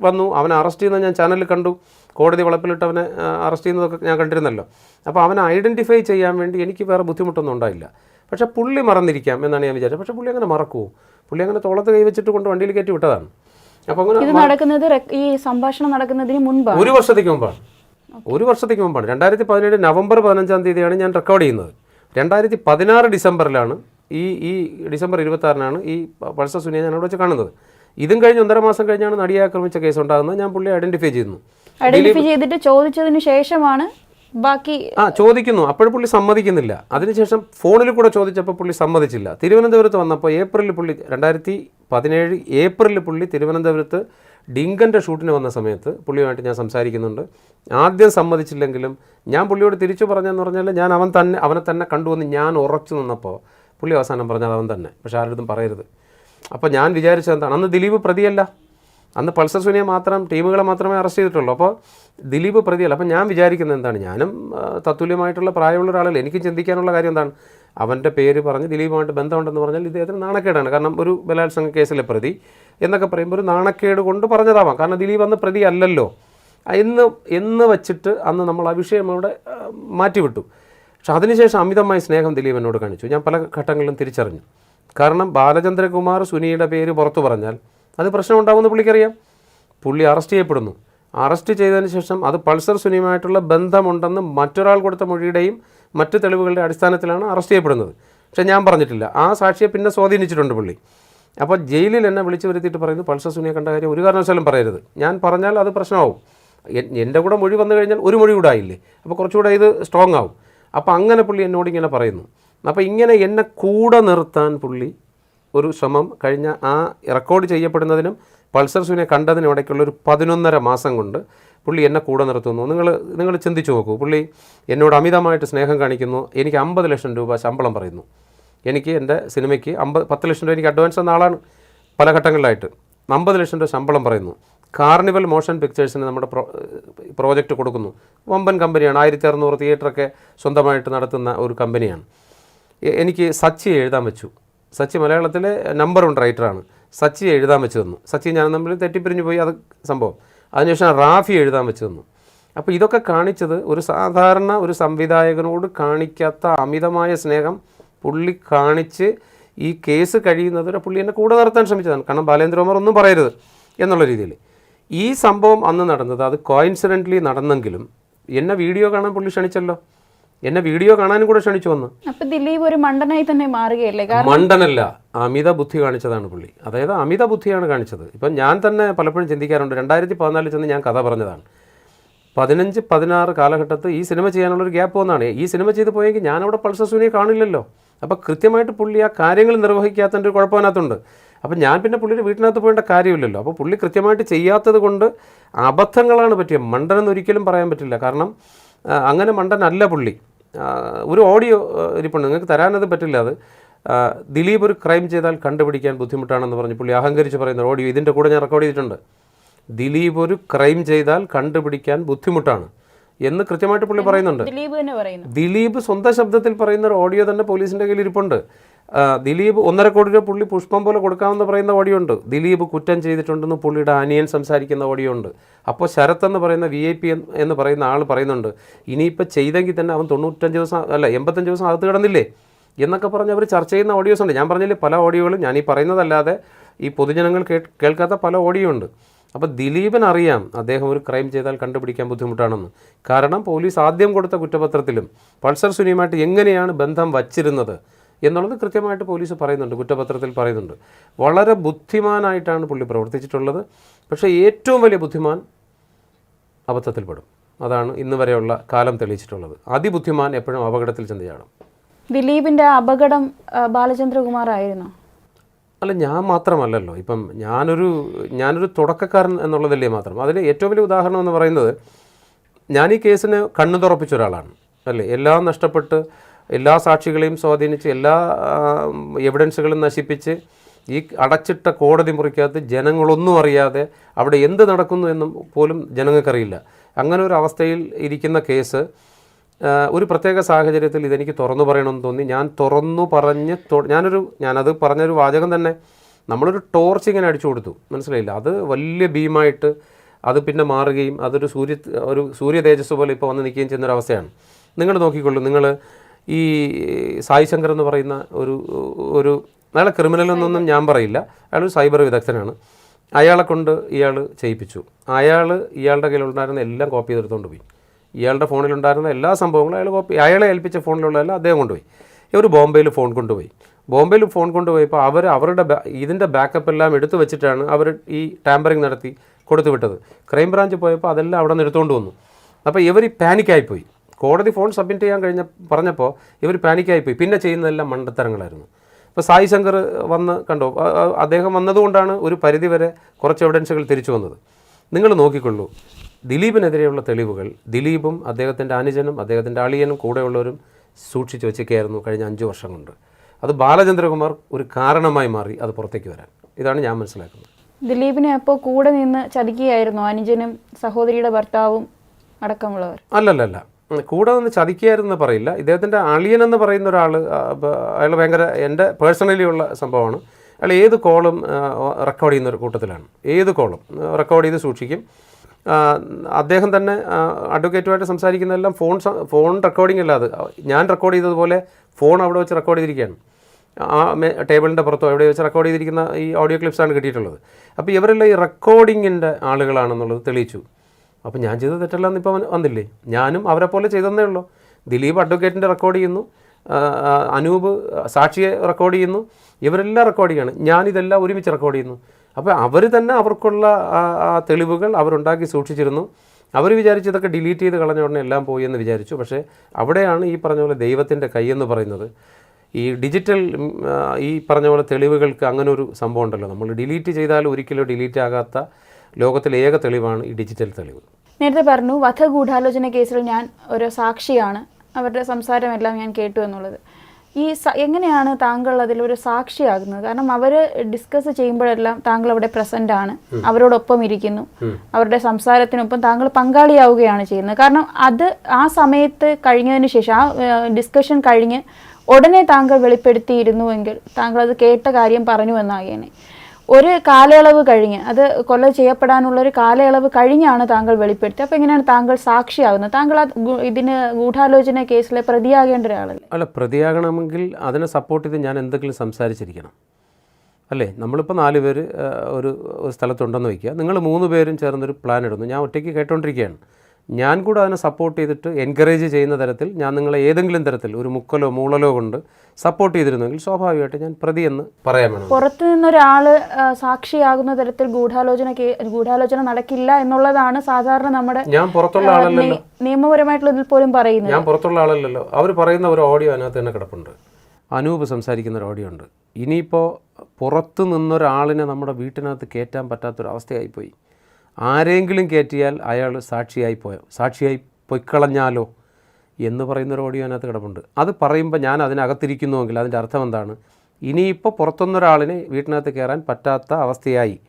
വന്നു അവനെ അറസ്റ്റ് ചെയ്യുന്ന ഞാൻ ചാനലിൽ കണ്ടു. കോടതി വളപ്പിലിട്ട് അവനെ അറസ്റ്റ് ചെയ്യുന്നതൊക്കെ ഞാൻ കണ്ടിരുന്നല്ലോ. അപ്പോൾ അവനെ ഐഡന്റിഫൈ ചെയ്യാൻ വേണ്ടി എനിക്ക് വേറെ ബുദ്ധിമുട്ടൊന്നും ഉണ്ടായില്ല. പക്ഷേ പുള്ളി മറന്നിരിക്കാം എന്നാണ് ഞാൻ വിചാരിച്ചത്. പക്ഷേ പുള്ളി അങ്ങനെ മറക്കുമോ പുള്ളി അങ്ങനെ തോളത്ത് കൈവച്ചിട്ട് കൊണ്ട് വണ്ടിയിൽ കയറ്റി വിട്ടതാണ്. ഇത് നടക്കുന്നത് ഈ സംഭാഷണം നടക്കുന്നതിന് മുൻപാണ്. ഒരു വർഷത്തേക്ക് മുമ്പാണ്. ഒരു വർഷത്തേക്ക് മുമ്പാണ്. രണ്ടായിരത്തി പതിനേഴ് നവംബർ പതിനഞ്ചാം തീയതിയാണ് ഞാൻ റെക്കോർഡ് ചെയ്യുന്നത്. രണ്ടായിരത്തി പതിനാറ് ഡിസംബറിലാണ് ഈ ഈ ഡിസംബർ ഇരുപത്താറിനാണ് ഈ പൾസർ സുനിയെ ഞാൻ അവിടെ വെച്ച് കാണുന്നത്. ഇതും കഴിഞ്ഞ് ഒന്നര മാസം കഴിഞ്ഞാണ് നടിയെ ആക്രമിച്ച കേസ് ഉണ്ടാകുന്നത്. ഞാൻ പുള്ളിയെ ഐഡന്റിഫൈ ചെയ്യുന്നു ഐഡന്റിഫൈ ചെയ്തിട്ട് ചോദിച്ചതിന് ശേഷമാണ് ബാക്കി ആ ചോദിക്കുന്നു. അപ്പോഴും പുള്ളി സമ്മതിക്കുന്നില്ല. അതിനുശേഷം ഫോണിൽ കൂടെ ചോദിച്ചപ്പോൾ പുള്ളി സമ്മതിച്ചില്ല. തിരുവനന്തപുരത്ത് വന്നപ്പോൾ ഏപ്രിലിൽ പുള്ളി രണ്ടായിരത്തി പതിനേഴ് ഏപ്രിലിൽ പുള്ളി തിരുവനന്തപുരത്ത് ഡിങ്കന്റെ ഷൂട്ടിന് വന്ന സമയത്ത് പുള്ളിയുമായിട്ട് ഞാൻ സംസാരിക്കുന്നുണ്ട്. ആദ്യം സമ്മതിച്ചില്ലെങ്കിലും ഞാൻ പുള്ളിയോട് തിരിച്ചു പറഞ്ഞതെന്ന് പറഞ്ഞാൽ ഞാൻ അവൻ തന്നെ അവനെ തന്നെ കണ്ടുവന്ന് ഞാൻ ഉറച്ചു നിന്നപ്പോൾ പുള്ളി അവസാനം പറഞ്ഞത് അവൻ തന്നെ. പക്ഷെ ആരുടെ പറയരുത്. അപ്പോൾ ഞാൻ വിചാരിച്ചത് എന്താണ്? അന്ന് ദിലീപ് പ്രതിയല്ല. അന്ന് പൾസർ സുനിയെ മാത്രം ടീമുകളെ മാത്രമേ അറസ്റ്റ് ചെയ്തിട്ടുള്ളൂ. അപ്പോൾ ദിലീപ് പ്രതിയല്ല. അപ്പോൾ ഞാൻ വിചാരിക്കുന്നത് എന്താണ്? ഞാനും തത്തുല്യമായിട്ടുള്ള പ്രായമുള്ള ഒരാളല്ലേ. എനിക്കും ചിന്തിക്കാനുള്ള കാര്യം എന്താണ്? അവന്റെ പേര് പറഞ്ഞ് ദിലീപുമായിട്ട് ബന്ധമുണ്ടെന്ന് പറഞ്ഞാൽ ഇദ്ദേഹത്തിന് നാണക്കേടാണ്. കാരണം ഒരു ബലാത്സംഗ കേസിലെ പ്രതി എന്നൊക്കെ പറയുമ്പോൾ ഒരു നാണക്കേട് കൊണ്ട് പറഞ്ഞതാവാം. കാരണം ദിലീപ് അന്ന് പ്രതി അല്ലല്ലോ എന്ന് എന്ന് വച്ചിട്ട് അന്ന് നമ്മൾ ആ വിഷയം അവിടെ മാറ്റിവിട്ടു. പക്ഷെ അതിനുശേഷം അമിതമായ സ്നേഹം ദിലീപ് എന്നോട് കാണിച്ചു. ഞാൻ പല ഘട്ടങ്ങളിലും തിരിച്ചറിഞ്ഞു. കാരണം ബാലചന്ദ്രകുമാർ സുനിയുടെ പേര് പുറത്തു പറഞ്ഞാൽ അത് പ്രശ്നം ഉണ്ടാകുമെന്ന് പുള്ളിക്കറിയാം. പുള്ളി അറസ്റ്റ് ചെയ്യപ്പെടുന്നു. അറസ്റ്റ് ചെയ്തതിന് ശേഷം അത് പൾസർ സുനിയുമായിട്ടുള്ള ബന്ധമുണ്ടെന്ന് മറ്റൊരാൾ കൊടുത്ത മൊഴിയുടെയും മറ്റ് തെളിവുകളുടെ അടിസ്ഥാനത്തിലാണ് അറസ്റ്റ് ചെയ്യപ്പെടുന്നത്. പക്ഷേ ഞാൻ പറഞ്ഞിട്ടില്ല. ആ സാക്ഷിയെ പിന്നെ സ്വാധീനിച്ചിട്ടുണ്ട് പുള്ളി. അപ്പോൾ ജയിലിൽ എന്നെ വിളിച്ചു വരുത്തിയിട്ട് പറയുന്നു പൾസർ സുനിയെ കണ്ട കാര്യം ഒരു കാരണവശാലും പറയരുത്. ഞാൻ പറഞ്ഞാൽ അത് പ്രശ്നമാവും. എന്റെ കൂടെ മൊഴി വന്നു കഴിഞ്ഞാൽ ഒരു മൊഴി കൂടെ ആയില്ലേ? അപ്പോൾ കുറച്ചുകൂടെ ഇത് സ്ട്രോങ് ആവും അപ്പോൾ അങ്ങനെ പുള്ളി എന്നോട് ഇങ്ങനെ പറയുന്നു. അപ്പോൾ ഇങ്ങനെ എന്നെ കൂടെ നിർത്താൻ പുള്ളി ഒരു ശ്രമം കഴിഞ്ഞ ആ റെക്കോർഡ് ചെയ്യപ്പെടുന്നതിനും പൾസർ സുവിനെ കണ്ടതിനും ഇടയ്ക്കുള്ള ഒരു പതിനൊന്നര മാസം കൊണ്ട് പുള്ളി എന്നെ കൂടെ നിർത്തുന്നു. നിങ്ങൾ നിങ്ങൾ ചിന്തിച്ചു നോക്കൂ. പുള്ളി എന്നോട് അമിതമായിട്ട് സ്നേഹം കാണിക്കുന്നു. എനിക്ക് അമ്പത് ലക്ഷം രൂപ ശമ്പളം പറയുന്നു. എനിക്ക് എന്റെ സിനിമയ്ക്ക് അമ്പത് പത്ത് ലക്ഷം രൂപ എനിക്ക് അഡ്വാൻസ് തന്ന ആളാണ് പല ഘട്ടങ്ങളിലായിട്ട്. അമ്പത് ലക്ഷം രൂപ ശമ്പളം പറയുന്നു. കാർണിവൽ മോഷൻ പിക്ചേഴ്സിന് നമ്മുടെ പ്രോ പ്രോജക്റ്റ് കൊടുക്കുന്നു. വമ്പൻ കമ്പനിയാണ്. ആയിരത്തി അറുന്നൂറ് തിയേറ്ററൊക്കെ സ്വന്തമായിട്ട് നടത്തുന്ന ഒരു കമ്പനിയാണ്. എനിക്ക് സച്ചി എഴുതാൻ വെച്ചു. സച്ചി മലയാളത്തിലെ നമ്പർ വൺ റൈറ്ററാണ് സച്ചി എഴുതാൻ വെച്ച് തന്നു. സച്ചി ഞാൻ തമ്മിൽ തെറ്റിപ്പിരിഞ്ഞു പോയി. അത് സംഭവം. അതിനുശേഷം റാഫി എഴുതാൻ വെച്ച് തന്നു. അപ്പോൾ ഇതൊക്കെ കാണിച്ചത് ഒരു സാധാരണ ഒരു സംവിധായകനോട് കാണിക്കാത്ത അമിതമായ സ്നേഹം പുള്ളി കാണിച്ച് ഈ കേസ് കഴിയുന്നതുവരെ പുള്ളി എന്നെ കൂടെ നിർത്താൻ ശ്രമിച്ചതാണ്. കാരണം ബാലേന്ദ്രകുമാർ ഒന്നും പറയരുത് എന്നുള്ള രീതിയിൽ. ഈ സംഭവം അന്ന് നടന്നത് അത് കോയിൻസിഡന്റലി നടന്നെങ്കിലും എന്നെ വീഡിയോ കാണാൻ പുള്ളി ക്ഷണിച്ചല്ലോ. എന്നെ വീഡിയോ കാണാനും കൂടെ ക്ഷണിച്ചു വന്ന്. അപ്പൊ ദിലീപ് ഒരു മണ്ടനായി തന്നെ മാറുകയല്ലേ? മണ്ടനല്ല അമിത ബുദ്ധി കാണിച്ചതാണ് പുള്ളി. അതായത് അമിത ബുദ്ധിയാണ് കാണിച്ചത്. ഇപ്പം ഞാൻ തന്നെ പലപ്പോഴും ചിന്തിക്കാറുണ്ട് രണ്ടായിരത്തി പതിനാലിൽ ചെന്ന് ഞാൻ കഥ പറഞ്ഞതാണ്. പതിനഞ്ച് പതിനാറ് കാലഘട്ടത്ത് ഈ സിനിമ ചെയ്യാനുള്ളൊരു ഗ്യാപ്പ് വന്നാണ്. ഈ സിനിമ ചെയ്ത് പോയെങ്കിൽ ഞാനവിടെ പൾസർ സുനിയെ കാണില്ലല്ലോ. അപ്പോൾ കൃത്യമായിട്ട് പുള്ളി ആ കാര്യങ്ങൾ നിർവഹിക്കാത്തതിന്റെ ഒരു കുഴപ്പത്തിനകത്തുണ്ട് അപ്പം ഞാൻ പിന്നെ പുള്ളിയുടെ വീട്ടിനകത്ത് പോകേണ്ട കാര്യമില്ലല്ലോ. അപ്പോൾ പുള്ളി കൃത്യമായിട്ട് ചെയ്യാത്തത് കൊണ്ട് അബദ്ധങ്ങളാണ് പറ്റിയത്. മണ്ടനെന്ന് ഒരിക്കലും പറയാൻ പറ്റില്ല. കാരണം അങ്ങനെ മണ്ടനല്ല പുള്ളി. ഒരു ഓഡിയോ ഇരിപ്പുണ്ട്. നിങ്ങൾക്ക് തരാനത് പറ്റില്ല അത്. ദിലീപ് ഒരു ക്രൈം ചെയ്താൽ കണ്ടുപിടിക്കാൻ ബുദ്ധിമുട്ടാണെന്ന് പറഞ്ഞ് പുള്ളി അഹങ്കരിച്ച് പറയുന്ന ഓഡിയോ ഇതിന്റെ കൂടെ ഞാൻ റെക്കോർഡ് ചെയ്തിട്ടുണ്ട്. ദിലീപ് ഒരു ക്രൈം ചെയ്താൽ കണ്ടുപിടിക്കാൻ ബുദ്ധിമുട്ടാണ് എന്ന് കൃത്യമായിട്ട് പുള്ളി പറയുന്നുണ്ട്. ദിലീപ് സ്വന്തം ശബ്ദത്തിൽ പറയുന്ന ഒരു ഓഡിയോ തന്നെ പോലീസിന്റെ കയ്യിൽ ഇരിപ്പുണ്ട്. ദിലീപ് ഒന്നര കോടി രൂപ പുള്ളി പുഷ്പം പോലെ കൊടുക്കാമെന്ന് പറയുന്ന ഓഡിയോ ഉണ്ട് ദിലീപ് കുറ്റം ചെയ്തിട്ടുണ്ടെന്ന് പുള്ളിയുടെ അനിയൻ സംസാരിക്കുന്ന ഓഡിയോ ഉണ്ട് അപ്പോൾ ശരത് എന്ന് പറയുന്ന വി ഐ പി എന്ന് പറയുന്ന ആൾ പറയുന്നുണ്ട് ഇനിയിപ്പോൾ ചെയ്തെങ്കിൽ തന്നെ അവൻ തൊണ്ണൂറ്റഞ്ച് ദിവസം അല്ല എൺപത്തഞ്ച് ദിവസം അകത്ത് കിടന്നില്ലേ? എന്നൊക്കെ പറഞ്ഞ് അവർ ചർച്ച ചെയ്യുന്ന ഓഡിയോസ് ഉണ്ട്. ഞാൻ പറഞ്ഞില്ലേ പല ഓഡിയോകളും ഞാൻ ഈ പറയുന്നതല്ലാതെ ഈ പൊതുജനങ്ങൾ കേൾക്കാത്ത പല ഓഡിയോ ഉണ്ട്. അപ്പോൾ ദിലീപൻ അറിയാം അദ്ദേഹം ഒരു ക്രൈം ചെയ്താൽ കണ്ടുപിടിക്കാൻ ബുദ്ധിമുട്ടാണെന്ന്. കാരണം പോലീസ് ആദ്യം കൊടുത്ത കുറ്റപത്രത്തിലും പൾസർ സുനിയുമായിട്ട് എങ്ങനെയാണ് ബന്ധം വച്ചിരുന്നത്? എന്നുള്ളത് കൃത്യമായിട്ട് പോലീസ് പറയുന്നുണ്ട് കുറ്റപത്രത്തിൽ പറയുന്നുണ്ട്. വളരെ ബുദ്ധിമാനായിട്ടാണ് പുള്ളി പ്രവർത്തിച്ചിട്ടുള്ളത്. പക്ഷേ ഏറ്റവും വലിയ ബുദ്ധിമാൻ അബദ്ധത്തിൽപ്പെടും. അതാണ് ഇന്ന് വരെയുള്ള കാലം തെളിയിച്ചിട്ടുള്ളത്. അതിബുദ്ധിമാൻ എപ്പോഴും അപകടത്തിൽ ചെന്ന് ചാടും ദിലീപിന്റെ ആ അപകടം ബാലചന്ദ്രകുമാർ ആയിരുന്നു? അല്ല ഞാൻ മാത്രമല്ലല്ലോ. ഇപ്പം ഞാനൊരു ഞാനൊരു തുടക്കക്കാരൻ എന്നുള്ളതല്ലേ മാത്രം. അതിൽ ഏറ്റവും വലിയ ഉദാഹരണം എന്ന് പറയുന്നത് ഞാൻ ഈ കേസിന് കണ്ണു തുറപ്പിച്ച ഒരാളാണ്. അല്ലേ? എല്ലാം നഷ്ടപ്പെട്ട് എല്ലാ സാക്ഷികളെയും സ്വാധീനിച്ച് എല്ലാ എവിഡൻസുകളും നശിപ്പിച്ച് ഈ അടച്ചിട്ട കോടതി മുറിക്കകത്ത് ജനങ്ങളൊന്നും അറിയാതെ അവിടെ എന്ത് നടക്കുന്നു എന്നും പോലും ജനങ്ങൾക്കറിയില്ല. അങ്ങനെ ഒരു അവസ്ഥയിൽ ഇരിക്കുന്ന കേസ് ഒരു പ്രത്യേക സാഹചര്യത്തിൽ ഇതെനിക്ക് തുറന്നു പറയണമെന്ന് തോന്നി. ഞാൻ തുറന്നു പറഞ്ഞ് ഞാനൊരു ഞാനത് പറഞ്ഞൊരു വാചകം തന്നെ നമ്മളൊരു ടോർച്ച് ഇങ്ങനെ അടിച്ചു കൊടുത്തു. മനസ്സിലായില്ല? അത് വലിയ ഭീമായിട്ട് അത് പിന്നെ മാറുകയും അതൊരു സൂര്യ ഒരു സൂര്യ തേജസ് പോലെ ഇപ്പോൾ വന്ന് നിൽക്കുകയും ചെയ്യുന്നൊരവസ്ഥയാണ് നിങ്ങൾ നോക്കിക്കൊള്ളൂ. നിങ്ങൾ ഈ സായി ശങ്കർ എന്ന് പറയുന്ന ഒരു ഒരു അയാളെ ക്രിമിനൽ എന്നൊന്നും ഞാൻ പറയില്ല. അയാൾ ഒരു സൈബർ വിദഗ്ധനാണ്. അയാളെ കൊണ്ട് ഇയാൾ ചെയ്യിപ്പിച്ചു. അയാൾ ഇയാളുടെ കയ്യിലുണ്ടായിരുന്ന എല്ലാം കോപ്പി ചെയ്തെടുത്തുകൊണ്ട് പോയി. ഇയാളുടെ ഫോണിലുണ്ടായിരുന്ന എല്ലാ സംഭവങ്ങളും അയാൾ കോപ്പി അയാളെ ഏൽപ്പിച്ച ഫോണിലുള്ളതെല്ലാം അദ്ദേഹം കൊണ്ടുപോയി. ഇവർ ബോംബെയിൽ ഫോൺ കൊണ്ടുപോയി. ബോംബെയിൽ ഫോൺ കൊണ്ടുപോയപ്പോൾ അവർ അവരുടെ ഇതിന്റെ ബാക്കപ്പ് എല്ലാം എടുത്തു വെച്ചിട്ടാണ് അവർ ഈ ടാമ്പറിങ് നടത്തി കൊടുത്തു വിട്ടത്. ക്രൈം ബ്രാഞ്ച് പോയപ്പോൾ അതെല്ലാം അവിടെ നിന്ന് എടുത്തുകൊണ്ട് വന്നു. അപ്പോൾ ഇവർ പാനിക്കായിപ്പോയി. കോടതി ഫോൺ സബ്മിറ്റ് ചെയ്യാൻ കഴിഞ്ഞ പറഞ്ഞപ്പോൾ ഇവർ പാനിക്കായിപ്പോയി പിന്നെ ചെയ്യുന്നതെല്ലാം മണ്ടത്തരങ്ങളായിരുന്നു. ഇപ്പോൾ സായി ശങ്കർ വന്ന് കണ്ടോ? അദ്ദേഹം വന്നതുകൊണ്ടാണ് ഒരു പരിധിവരെ കുറച്ച് എവിഡൻസുകൾ തിരിച്ചു വന്നത്. നിങ്ങൾ നോക്കിക്കൊള്ളൂ. ദിലീപിനെതിരെയുള്ള തെളിവുകൾ ദിലീപും അദ്ദേഹത്തിന്റെ അനുജനും അദ്ദേഹത്തിന്റെ അളിയനും കൂടെയുള്ളവരും സൂക്ഷിച്ചു വെച്ചൊക്കെയായിരുന്നു കഴിഞ്ഞ അഞ്ച് വർഷം കൊണ്ട് അത് ബാലചന്ദ്രകുമാർ ഒരു കാരണമായി മാറി അത് പുറത്തേക്ക് വരാൻ. ഇതാണ് ഞാൻ മനസ്സിലാക്കുന്നത്. ദിലീപിനെ അപ്പോൾ കൂടെ നിന്ന് ചതിക്കുകയായിരുന്നു അനുജനും സഹോദരിയുടെ ഭർത്താവും അടക്കമുള്ളവർ? അല്ലല്ലല്ല. ഉം, കൂടെ നിന്ന് ചതിക്കുകയായിരുന്നു പറയില്ല. ഇദ്ദേഹത്തിന്റെ അളിയൻ എന്ന് പറയുന്ന ഒരാൾ അയാൾ ഭയങ്കര എന്റെ പേഴ്സണലി ഉള്ള സംഭവമാണ്. അയാൾ ഏത് കോളും റെക്കോർഡ് ചെയ്യുന്ന ഒരു കൂട്ടത്തിലാണ്. ഏത് കോളും റെക്കോർഡ് ചെയ്ത് സൂക്ഷിക്കും. അദ്ദേഹം തന്നെ അഡ്വക്കേറ്റുമായിട്ട് സംസാരിക്കുന്നതെല്ലാം ഫോൺ ഫോൺ റെക്കോർഡിംഗ് അല്ല അത്. ഞാൻ റെക്കോർഡ് ചെയ്തതുപോലെ ഫോൺ അവിടെ വെച്ച് റെക്കോർഡ് ചെയ്തിരിക്കുകയാണ്. ആ ടേബിളിന്റെ പുറത്തോ എവിടെ വെച്ച് റെക്കോർഡ് ചെയ്തിരിക്കുന്ന ഈ ഓഡിയോ ക്ലിപ്സാണ് കിട്ടിയിട്ടുള്ളത്. അപ്പോൾ ഇവരെല്ലാം ഈ റെക്കോർഡിങ്ങിന്റെ ആളുകളാണെന്നുള്ളത് തെളിയിച്ചു. അപ്പോൾ ഞാൻ ചെയ്ത തെറ്റല്ലാന്ന് അവൻ വന്നില്ലേ? ഞാനും അവരെ പോലെ ചെയ്തതന്നേ ഉള്ളൂ. ദിലീപ് അഡ്വക്കേറ്റിന്റെ റെക്കോർഡ് ചെയ്യുന്നു. അനൂപ് സാക്ഷിയെ റെക്കോർഡ് ചെയ്യുന്നു. ഇവരെല്ലാം റെക്കോർഡ് ചെയ്യാണ്. ഞാനിതെല്ലാം ഒരുമിച്ച് റെക്കോർഡ് ചെയ്യുന്നു. അപ്പോൾ അവർ തന്നെ അവർക്കുള്ള തെളിവുകൾ അവരുണ്ടാക്കി സൂക്ഷിച്ചിരുന്നു. അവർ വിചാരിച്ചു ഇതൊക്കെ ഡിലീറ്റ് ചെയ്ത് കളഞ്ഞ ഉടനെ എല്ലാം പോയി എന്ന് വിചാരിച്ചു. പക്ഷേ അവിടെയാണ് ഈ പറഞ്ഞ പോലെ ദൈവത്തിന്റെ കൈ എന്ന് പറയുന്നത്. ഈ ഡിജിറ്റൽ ഈ പറഞ്ഞ പോലെ തെളിവുകൾക്ക് അങ്ങനെ ഒരു സംഭവം ഉണ്ടല്ലോ. നമ്മൾ ഡിലീറ്റ് ചെയ്താൽ ഒരിക്കലും ഡിലീറ്റ് ആകാത്ത ലോകത്തിലെ ഏക തെളിവാണ് ഈ ഡിജിറ്റൽ തെളിവ്. നേരത്തെ പറഞ്ഞു വധഗൂഢാലോചന കേസിൽ ഞാൻ ഒരു സാക്ഷിയാണ്. അവരുടെ സംസാരമെല്ലാം ഞാൻ കേട്ടു എന്നുള്ളത്. ഈ എങ്ങനെയാണ് താങ്കൾ അതിലൊരു സാക്ഷിയാകുന്നത്? കാരണം അവർ ഡിസ്കസ് ചെയ്യുമ്പോഴെല്ലാം താങ്കൾ അവിടെ പ്രസന്റ് ആണ്. അവരോടൊപ്പം ഇരിക്കുന്നു. അവരുടെ സംസാരത്തിനൊപ്പം താങ്കൾ പങ്കാളിയാവുകയാണ് ചെയ്യുന്നത്. കാരണം അത് ആ സമയത്ത് കഴിഞ്ഞതിന് ശേഷം ആ ഡിസ്കഷൻ കഴിഞ്ഞ് ഉടനെ താങ്കൾ വെളിപ്പെടുത്തിയിരുന്നുവെങ്കിൽ താങ്കൾ അത് കേട്ട കാര്യം പറഞ്ഞു എന്നാകേനെ ഒരു കാലയളവ് കഴിഞ്ഞ് അത് കൊല ചെയ്യപ്പെടാനുള്ള ഒരു കാലയളവ് കഴിഞ്ഞാണ് താങ്കൾ വെളിപ്പെടുത്തിയത്. അപ്പോൾ എങ്ങനെയാണ് താങ്കൾ സാക്ഷിയാകുന്നത് താങ്കൾ ഇതിന് ഗൂഢാലോചന കേസിലെ പ്രതിയാകേണ്ട ഒരാളല്ലേ? അല്ല പ്രതിയാകണമെങ്കിൽ അതിനെ സപ്പോർട്ട് ചെയ്ത് ഞാൻ എന്തെങ്കിലും സംസാരിച്ചിരിക്കണം. അല്ലേ? നമ്മളിപ്പോൾ നാല് പേര് ഒരു സ്ഥലത്തുണ്ടെന്ന് വയ്ക്കുക നിങ്ങൾ മൂന്ന് പേരും ചേർന്നൊരു പ്ലാൻ ഇടുന്നു. ഞാൻ ഒറ്റയ്ക്ക് കേട്ടോണ്ടിരിക്കുകയാണ്. ഞാൻ കൂടെ അതിനെ സപ്പോർട്ട് ചെയ്തിട്ട് എൻകറേജ് ചെയ്യുന്ന തരത്തിൽ ഞാൻ നിങ്ങളെ ഏതെങ്കിലും തരത്തിൽ ഒരു മുക്കലോ മൂളലോ കൊണ്ട് സപ്പോർട്ട് ചെയ്തിരുന്നെങ്കിൽ സ്വാഭാവികമായിട്ട് ഞാൻ പ്രതി എന്ന് പറയാൻ വേണം. പുറത്തു നിന്നൊരാൾ സാക്ഷിയാകുന്ന തരത്തിൽ ഗൂഢാലോചന ഗൂഢാലോചന നടക്കില്ല എന്നുള്ളതാണ് സാധാരണ നമ്മുടെ ഞാൻ പുറത്തുള്ള ആളല്ലല്ലോ. നിയമപരമായിട്ടുള്ള ഇതിൽ പോലും പറയുന്നത്. ഞാൻ പുറത്തുള്ള ആളല്ലല്ലോ. അവർ പറയുന്ന ഒരു ഓഡിയോ അതിനകത്ത് തന്നെ കിടപ്പുണ്ട്. അനൂപ് സംസാരിക്കുന്ന ഒരു ഓഡിയോ ഉണ്ട്. ഇനിയിപ്പോൾ പുറത്ത് നിന്നൊരാളിനെ നമ്മുടെ വീട്ടിനകത്ത് കയറ്റാൻ പറ്റാത്തൊരവസ്ഥയായിപ്പോയി. ആരെങ്കിലും കയറ്റിയാൽ അയാൾ സാക്ഷിയായി പോയോ സാക്ഷിയായി പൊയ്ക്കളഞ്ഞാലോ എന്ന് പറയുന്ന ഒരു ഓഡിയോ അതിനകത്ത് കിടപ്പുണ്ട്. അത് പറയുമ്പോൾ ഞാൻ അതിനകത്തിരിക്കുന്നുവെങ്കിൽ അതിന്റെ അർത്ഥം എന്താണ്? ഇനിയിപ്പോൾ പുറത്തുനിന്നൊരാളിനെ വീട്ടിനകത്ത് കയറാൻ പറ്റാത്ത അവസ്ഥയായി.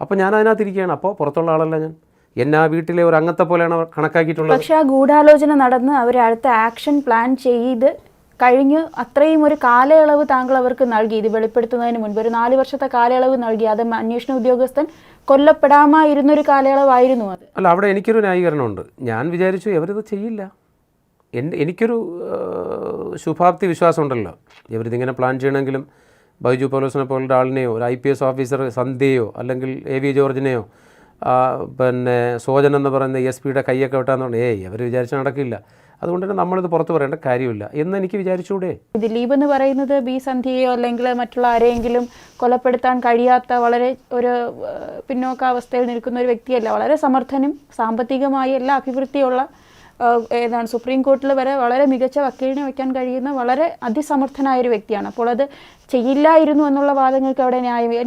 അപ്പോൾ ഞാൻ അതിനകത്തിരിക്കുകയാണ്. അപ്പോൾ പുറത്തുള്ള ആളല്ല ഞാൻ. എന്നെ ആ വീട്ടിലെ ഒരു അംഗത്തെ പോലെയാണ് കണക്കാക്കിയിട്ടുള്ളത്. പക്ഷേ ആ ഗൂഢാലോചന നടന്ന് അവർ അടുത്ത ആക്ഷൻ പ്ലാൻ ചെയ്ത് കഴിഞ്ഞ് അത്രയും ഒരു കാലയളവ് താങ്കൾ അവർക്ക് നൽകി. ഇത് വെളിപ്പെടുത്തുന്നതിന് മുൻപ് ഒരു നാല് വർഷത്തെ കാലയളവ് നൽകി. അത് അന്വേഷണ ഉദ്യോഗസ്ഥൻ കൊല്ലപ്പെടാമായിരുന്നൊരു കാലയളവായിരുന്നു അത്. അല്ല അവിടെ എനിക്കൊരു ന്യായീകരണമുണ്ട്. ഞാൻ വിചാരിച്ചു ഇവരിത് ചെയ്യില്ല. എന്റെ എനിക്കൊരു ശുഭാപ്തി വിശ്വാസമുണ്ടല്ലോ. ഇവരിതിങ്ങനെ പ്ലാൻ ചെയ്യണമെങ്കിലും ബൈജു പോലീസിനെ പോലുള്ള ആളിനെയോ ഒരു ഐ പി എസ് ഓഫീസർ സന്ധ്യയോ അല്ലെങ്കിൽ എ വി ജോർജിനെയോ പിന്നെ സോജൻ എന്ന് പറയുന്ന എസ് പിയുടെ കൈയൊക്കെ വിട്ടാന്ന് ഏയ് അവർ വിചാരിച്ചാൽ നടക്കില്ല. അതുകൊണ്ട് തന്നെ നമ്മളിത് പുറത്ത് പറയേണ്ട കാര്യമില്ല എന്ന് എനിക്ക് വിചാരിച്ചുകൂടെ ദിലീപ് എന്ന് പറയുന്നത് ബി സന്ധ്യയോ അല്ലെങ്കിൽ മറ്റുള്ള ആരെയെങ്കിലും കൊലപ്പെടുത്താൻ കഴിയാത്ത വളരെ ഒരു പിന്നോക്കാവസ്ഥയിൽ നിൽക്കുന്ന ഒരു വ്യക്തിയല്ല. വളരെ സമർത്ഥനും സാമ്പത്തികമായി എല്ലാ അഭിവൃദ്ധിയുള്ള ഏതാണ് സുപ്രീം കോർട്ടിൽ വരെ വളരെ മികച്ച വക്കീലിനെ വയ്ക്കാൻ കഴിയുന്ന വളരെ അതിസമർത്ഥനായ ഒരു വ്യക്തിയാണ്. അപ്പോൾ അത് ചെയ്യില്ലായിരുന്നു എന്നുള്ള വാദങ്ങൾക്ക് അവിടെ ന്യായ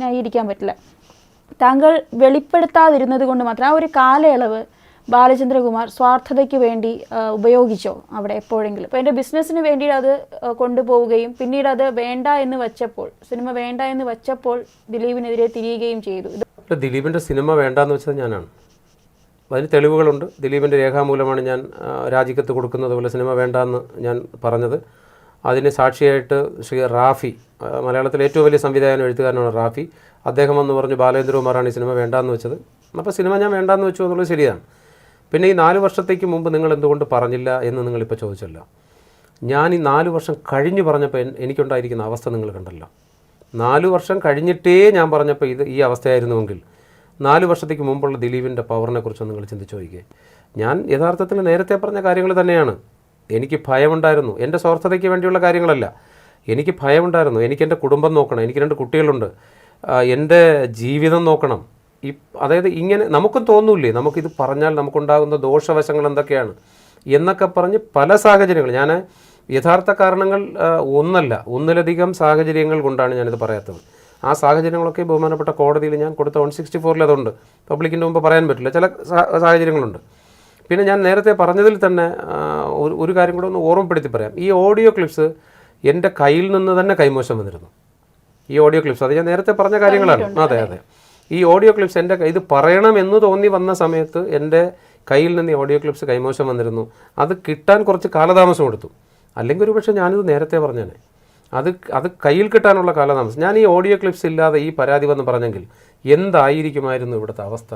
ന്യായീകരിക്കാൻ പറ്റില്ല. താങ്കൾ വെളിപ്പെടുത്താതിരുന്നത് കൊണ്ട് മാത്രം ആ ഒരു കാലയളവ് ബാലചന്ദ്രകുമാർ സ്വാർത്ഥതയ്ക്ക് വേണ്ടി ഉപയോഗിച്ചോ അവിടെ എപ്പോഴെങ്കിലും? അപ്പോൾ എന്റെ ബിസിനസ്സിന് വേണ്ടി അത് കൊണ്ടുപോവുകയും പിന്നീട് അത് വേണ്ട എന്ന് വെച്ചപ്പോൾ സിനിമ വേണ്ട എന്ന് വെച്ചപ്പോൾ ദിലീപിനെതിരെ തിരിയുകയും ചെയ്തു. ദിലീപിന്റെ സിനിമ വേണ്ടാന്ന് വെച്ചത് ഞാനാണ്. അതിന് തെളിവുകളുണ്ട്. ദിലീപിന്റെ രേഖാമൂലമാണ് ഞാൻ രാജിക്കത്ത് കൊടുക്കുന്നത് പോലെ സിനിമ വേണ്ടാന്ന് ഞാൻ പറഞ്ഞത്. അതിന് സാക്ഷിയായിട്ട് ശ്രീ റാഫി മലയാളത്തിലെ ഏറ്റവും വലിയ സംവിധായകൻ എഴുത്തുകാരനാണ് റാഫി. അദ്ദേഹം എന്ന് പറഞ്ഞു ബാലേന്ദ്രകുമാറാണ് ഈ സിനിമ വേണ്ടാന്ന് വെച്ചത്. അപ്പോൾ സിനിമ ഞാൻ വേണ്ടാന്ന് വെച്ചു എന്നുള്ളത് ശരിയാണ്. പിന്നെ ഈ നാല് വർഷത്തേക്ക് മുമ്പ് നിങ്ങൾ എന്തുകൊണ്ട് പറഞ്ഞില്ല എന്ന് നിങ്ങളിപ്പോൾ ചോദിച്ചല്ലോ. ഞാൻ ഈ നാല് വർഷം കഴിഞ്ഞ് പറഞ്ഞപ്പോൾ എനിക്കുണ്ടായിരിക്കുന്ന അവസ്ഥ നിങ്ങൾ കണ്ടല്ലോ. നാല് വർഷം കഴിഞ്ഞിട്ടേ ഞാൻ പറഞ്ഞപ്പോൾ ഇത് ഈ അവസ്ഥയായിരുന്നുവെങ്കിൽ നാല് വർഷത്തേക്ക് മുമ്പുള്ള ദിലീപിന്റെ പവറിനെ കുറിച്ച് നിങ്ങൾ ചിന്തിച്ച് നോക്കിയേ ഞാൻ യഥാർത്ഥത്തിൽ നേരത്തെ പറഞ്ഞ കാര്യങ്ങൾ തന്നെയാണ്. എനിക്ക് ഭയമുണ്ടായിരുന്നു. എന്റെ സ്വാർത്ഥതയ്ക്ക് വേണ്ടിയുള്ള കാര്യങ്ങളല്ല. എനിക്ക് ഭയമുണ്ടായിരുന്നു. എനിക്ക് എന്റെ കുടുംബം നോക്കണം. എനിക്ക് രണ്ട് കുട്ടികളുണ്ട്. എന്റെ ജീവിതം നോക്കണം. ഈ അതായത് ഇങ്ങനെ നമുക്കും തോന്നൂലേ നമുക്കിത് പറഞ്ഞാൽ നമുക്കുണ്ടാകുന്ന ദോഷവശങ്ങൾ എന്തൊക്കെയാണ്? എന്നൊക്കെ പറഞ്ഞ് പല സാഹചര്യങ്ങൾ. ഞാൻ യഥാർത്ഥ കാരണങ്ങൾ ഒന്നല്ല ഒന്നിലധികം സാഹചര്യങ്ങൾ കൊണ്ടാണ് ഞാനിത് പറയാത്തത്. ആ സാഹചര്യങ്ങളൊക്കെ ബഹുമാനപ്പെട്ട കോടതിയിൽ ഞാൻ കൊടുത്ത വൺ സിക്സ്റ്റി ഫോറിൽ അതുണ്ട്. പബ്ലിക്കിന്റെ മുമ്പ് പറയാൻ പറ്റില്ല. ചില സാഹചര്യങ്ങളുണ്ട്. പിന്നെ ഞാൻ നേരത്തെ പറഞ്ഞതിൽ തന്നെ ഒരു ഒരു കാര്യം കൂടെ ഒന്ന് ഓർമ്മപ്പെടുത്തി പറയാം. ഈ ഓഡിയോ ക്ലിപ്സ് എന്റെ കയ്യിൽ നിന്ന് തന്നെ കൈമോശം വന്നിരുന്നു. ഈ ഓഡിയോ ക്ലിപ്സ്. അത് ഞാൻ നേരത്തെ പറഞ്ഞ കാര്യങ്ങളാണ്. അതെ അതെ. ഈ ഓഡിയോ ക്ലിപ്സ് എന്റെ ഇത് പറയണമെന്ന് തോന്നി വന്ന സമയത്ത് എന്റെ കയ്യിൽ നിന്ന് ഈ ഓഡിയോ ക്ലിപ്സ് കൈമോശം വന്നിരുന്നു. അത് കിട്ടാൻ കുറച്ച് കാലതാമസം എടുത്തു. അല്ലെങ്കിൽ ഒരു പക്ഷേ ഞാനിത് നേരത്തെ പറഞ്ഞേനെ. അത് അത് കയ്യിൽ കിട്ടാനുള്ള കാലതാമസം. ഞാൻ ഈ ഓഡിയോ ക്ലിപ്സ് ഇല്ലാതെ ഈ പരാതി വന്ന് പറഞ്ഞെങ്കിൽ എന്തായിരിക്കുമായിരുന്നു ഇവിടുത്തെ അവസ്ഥ?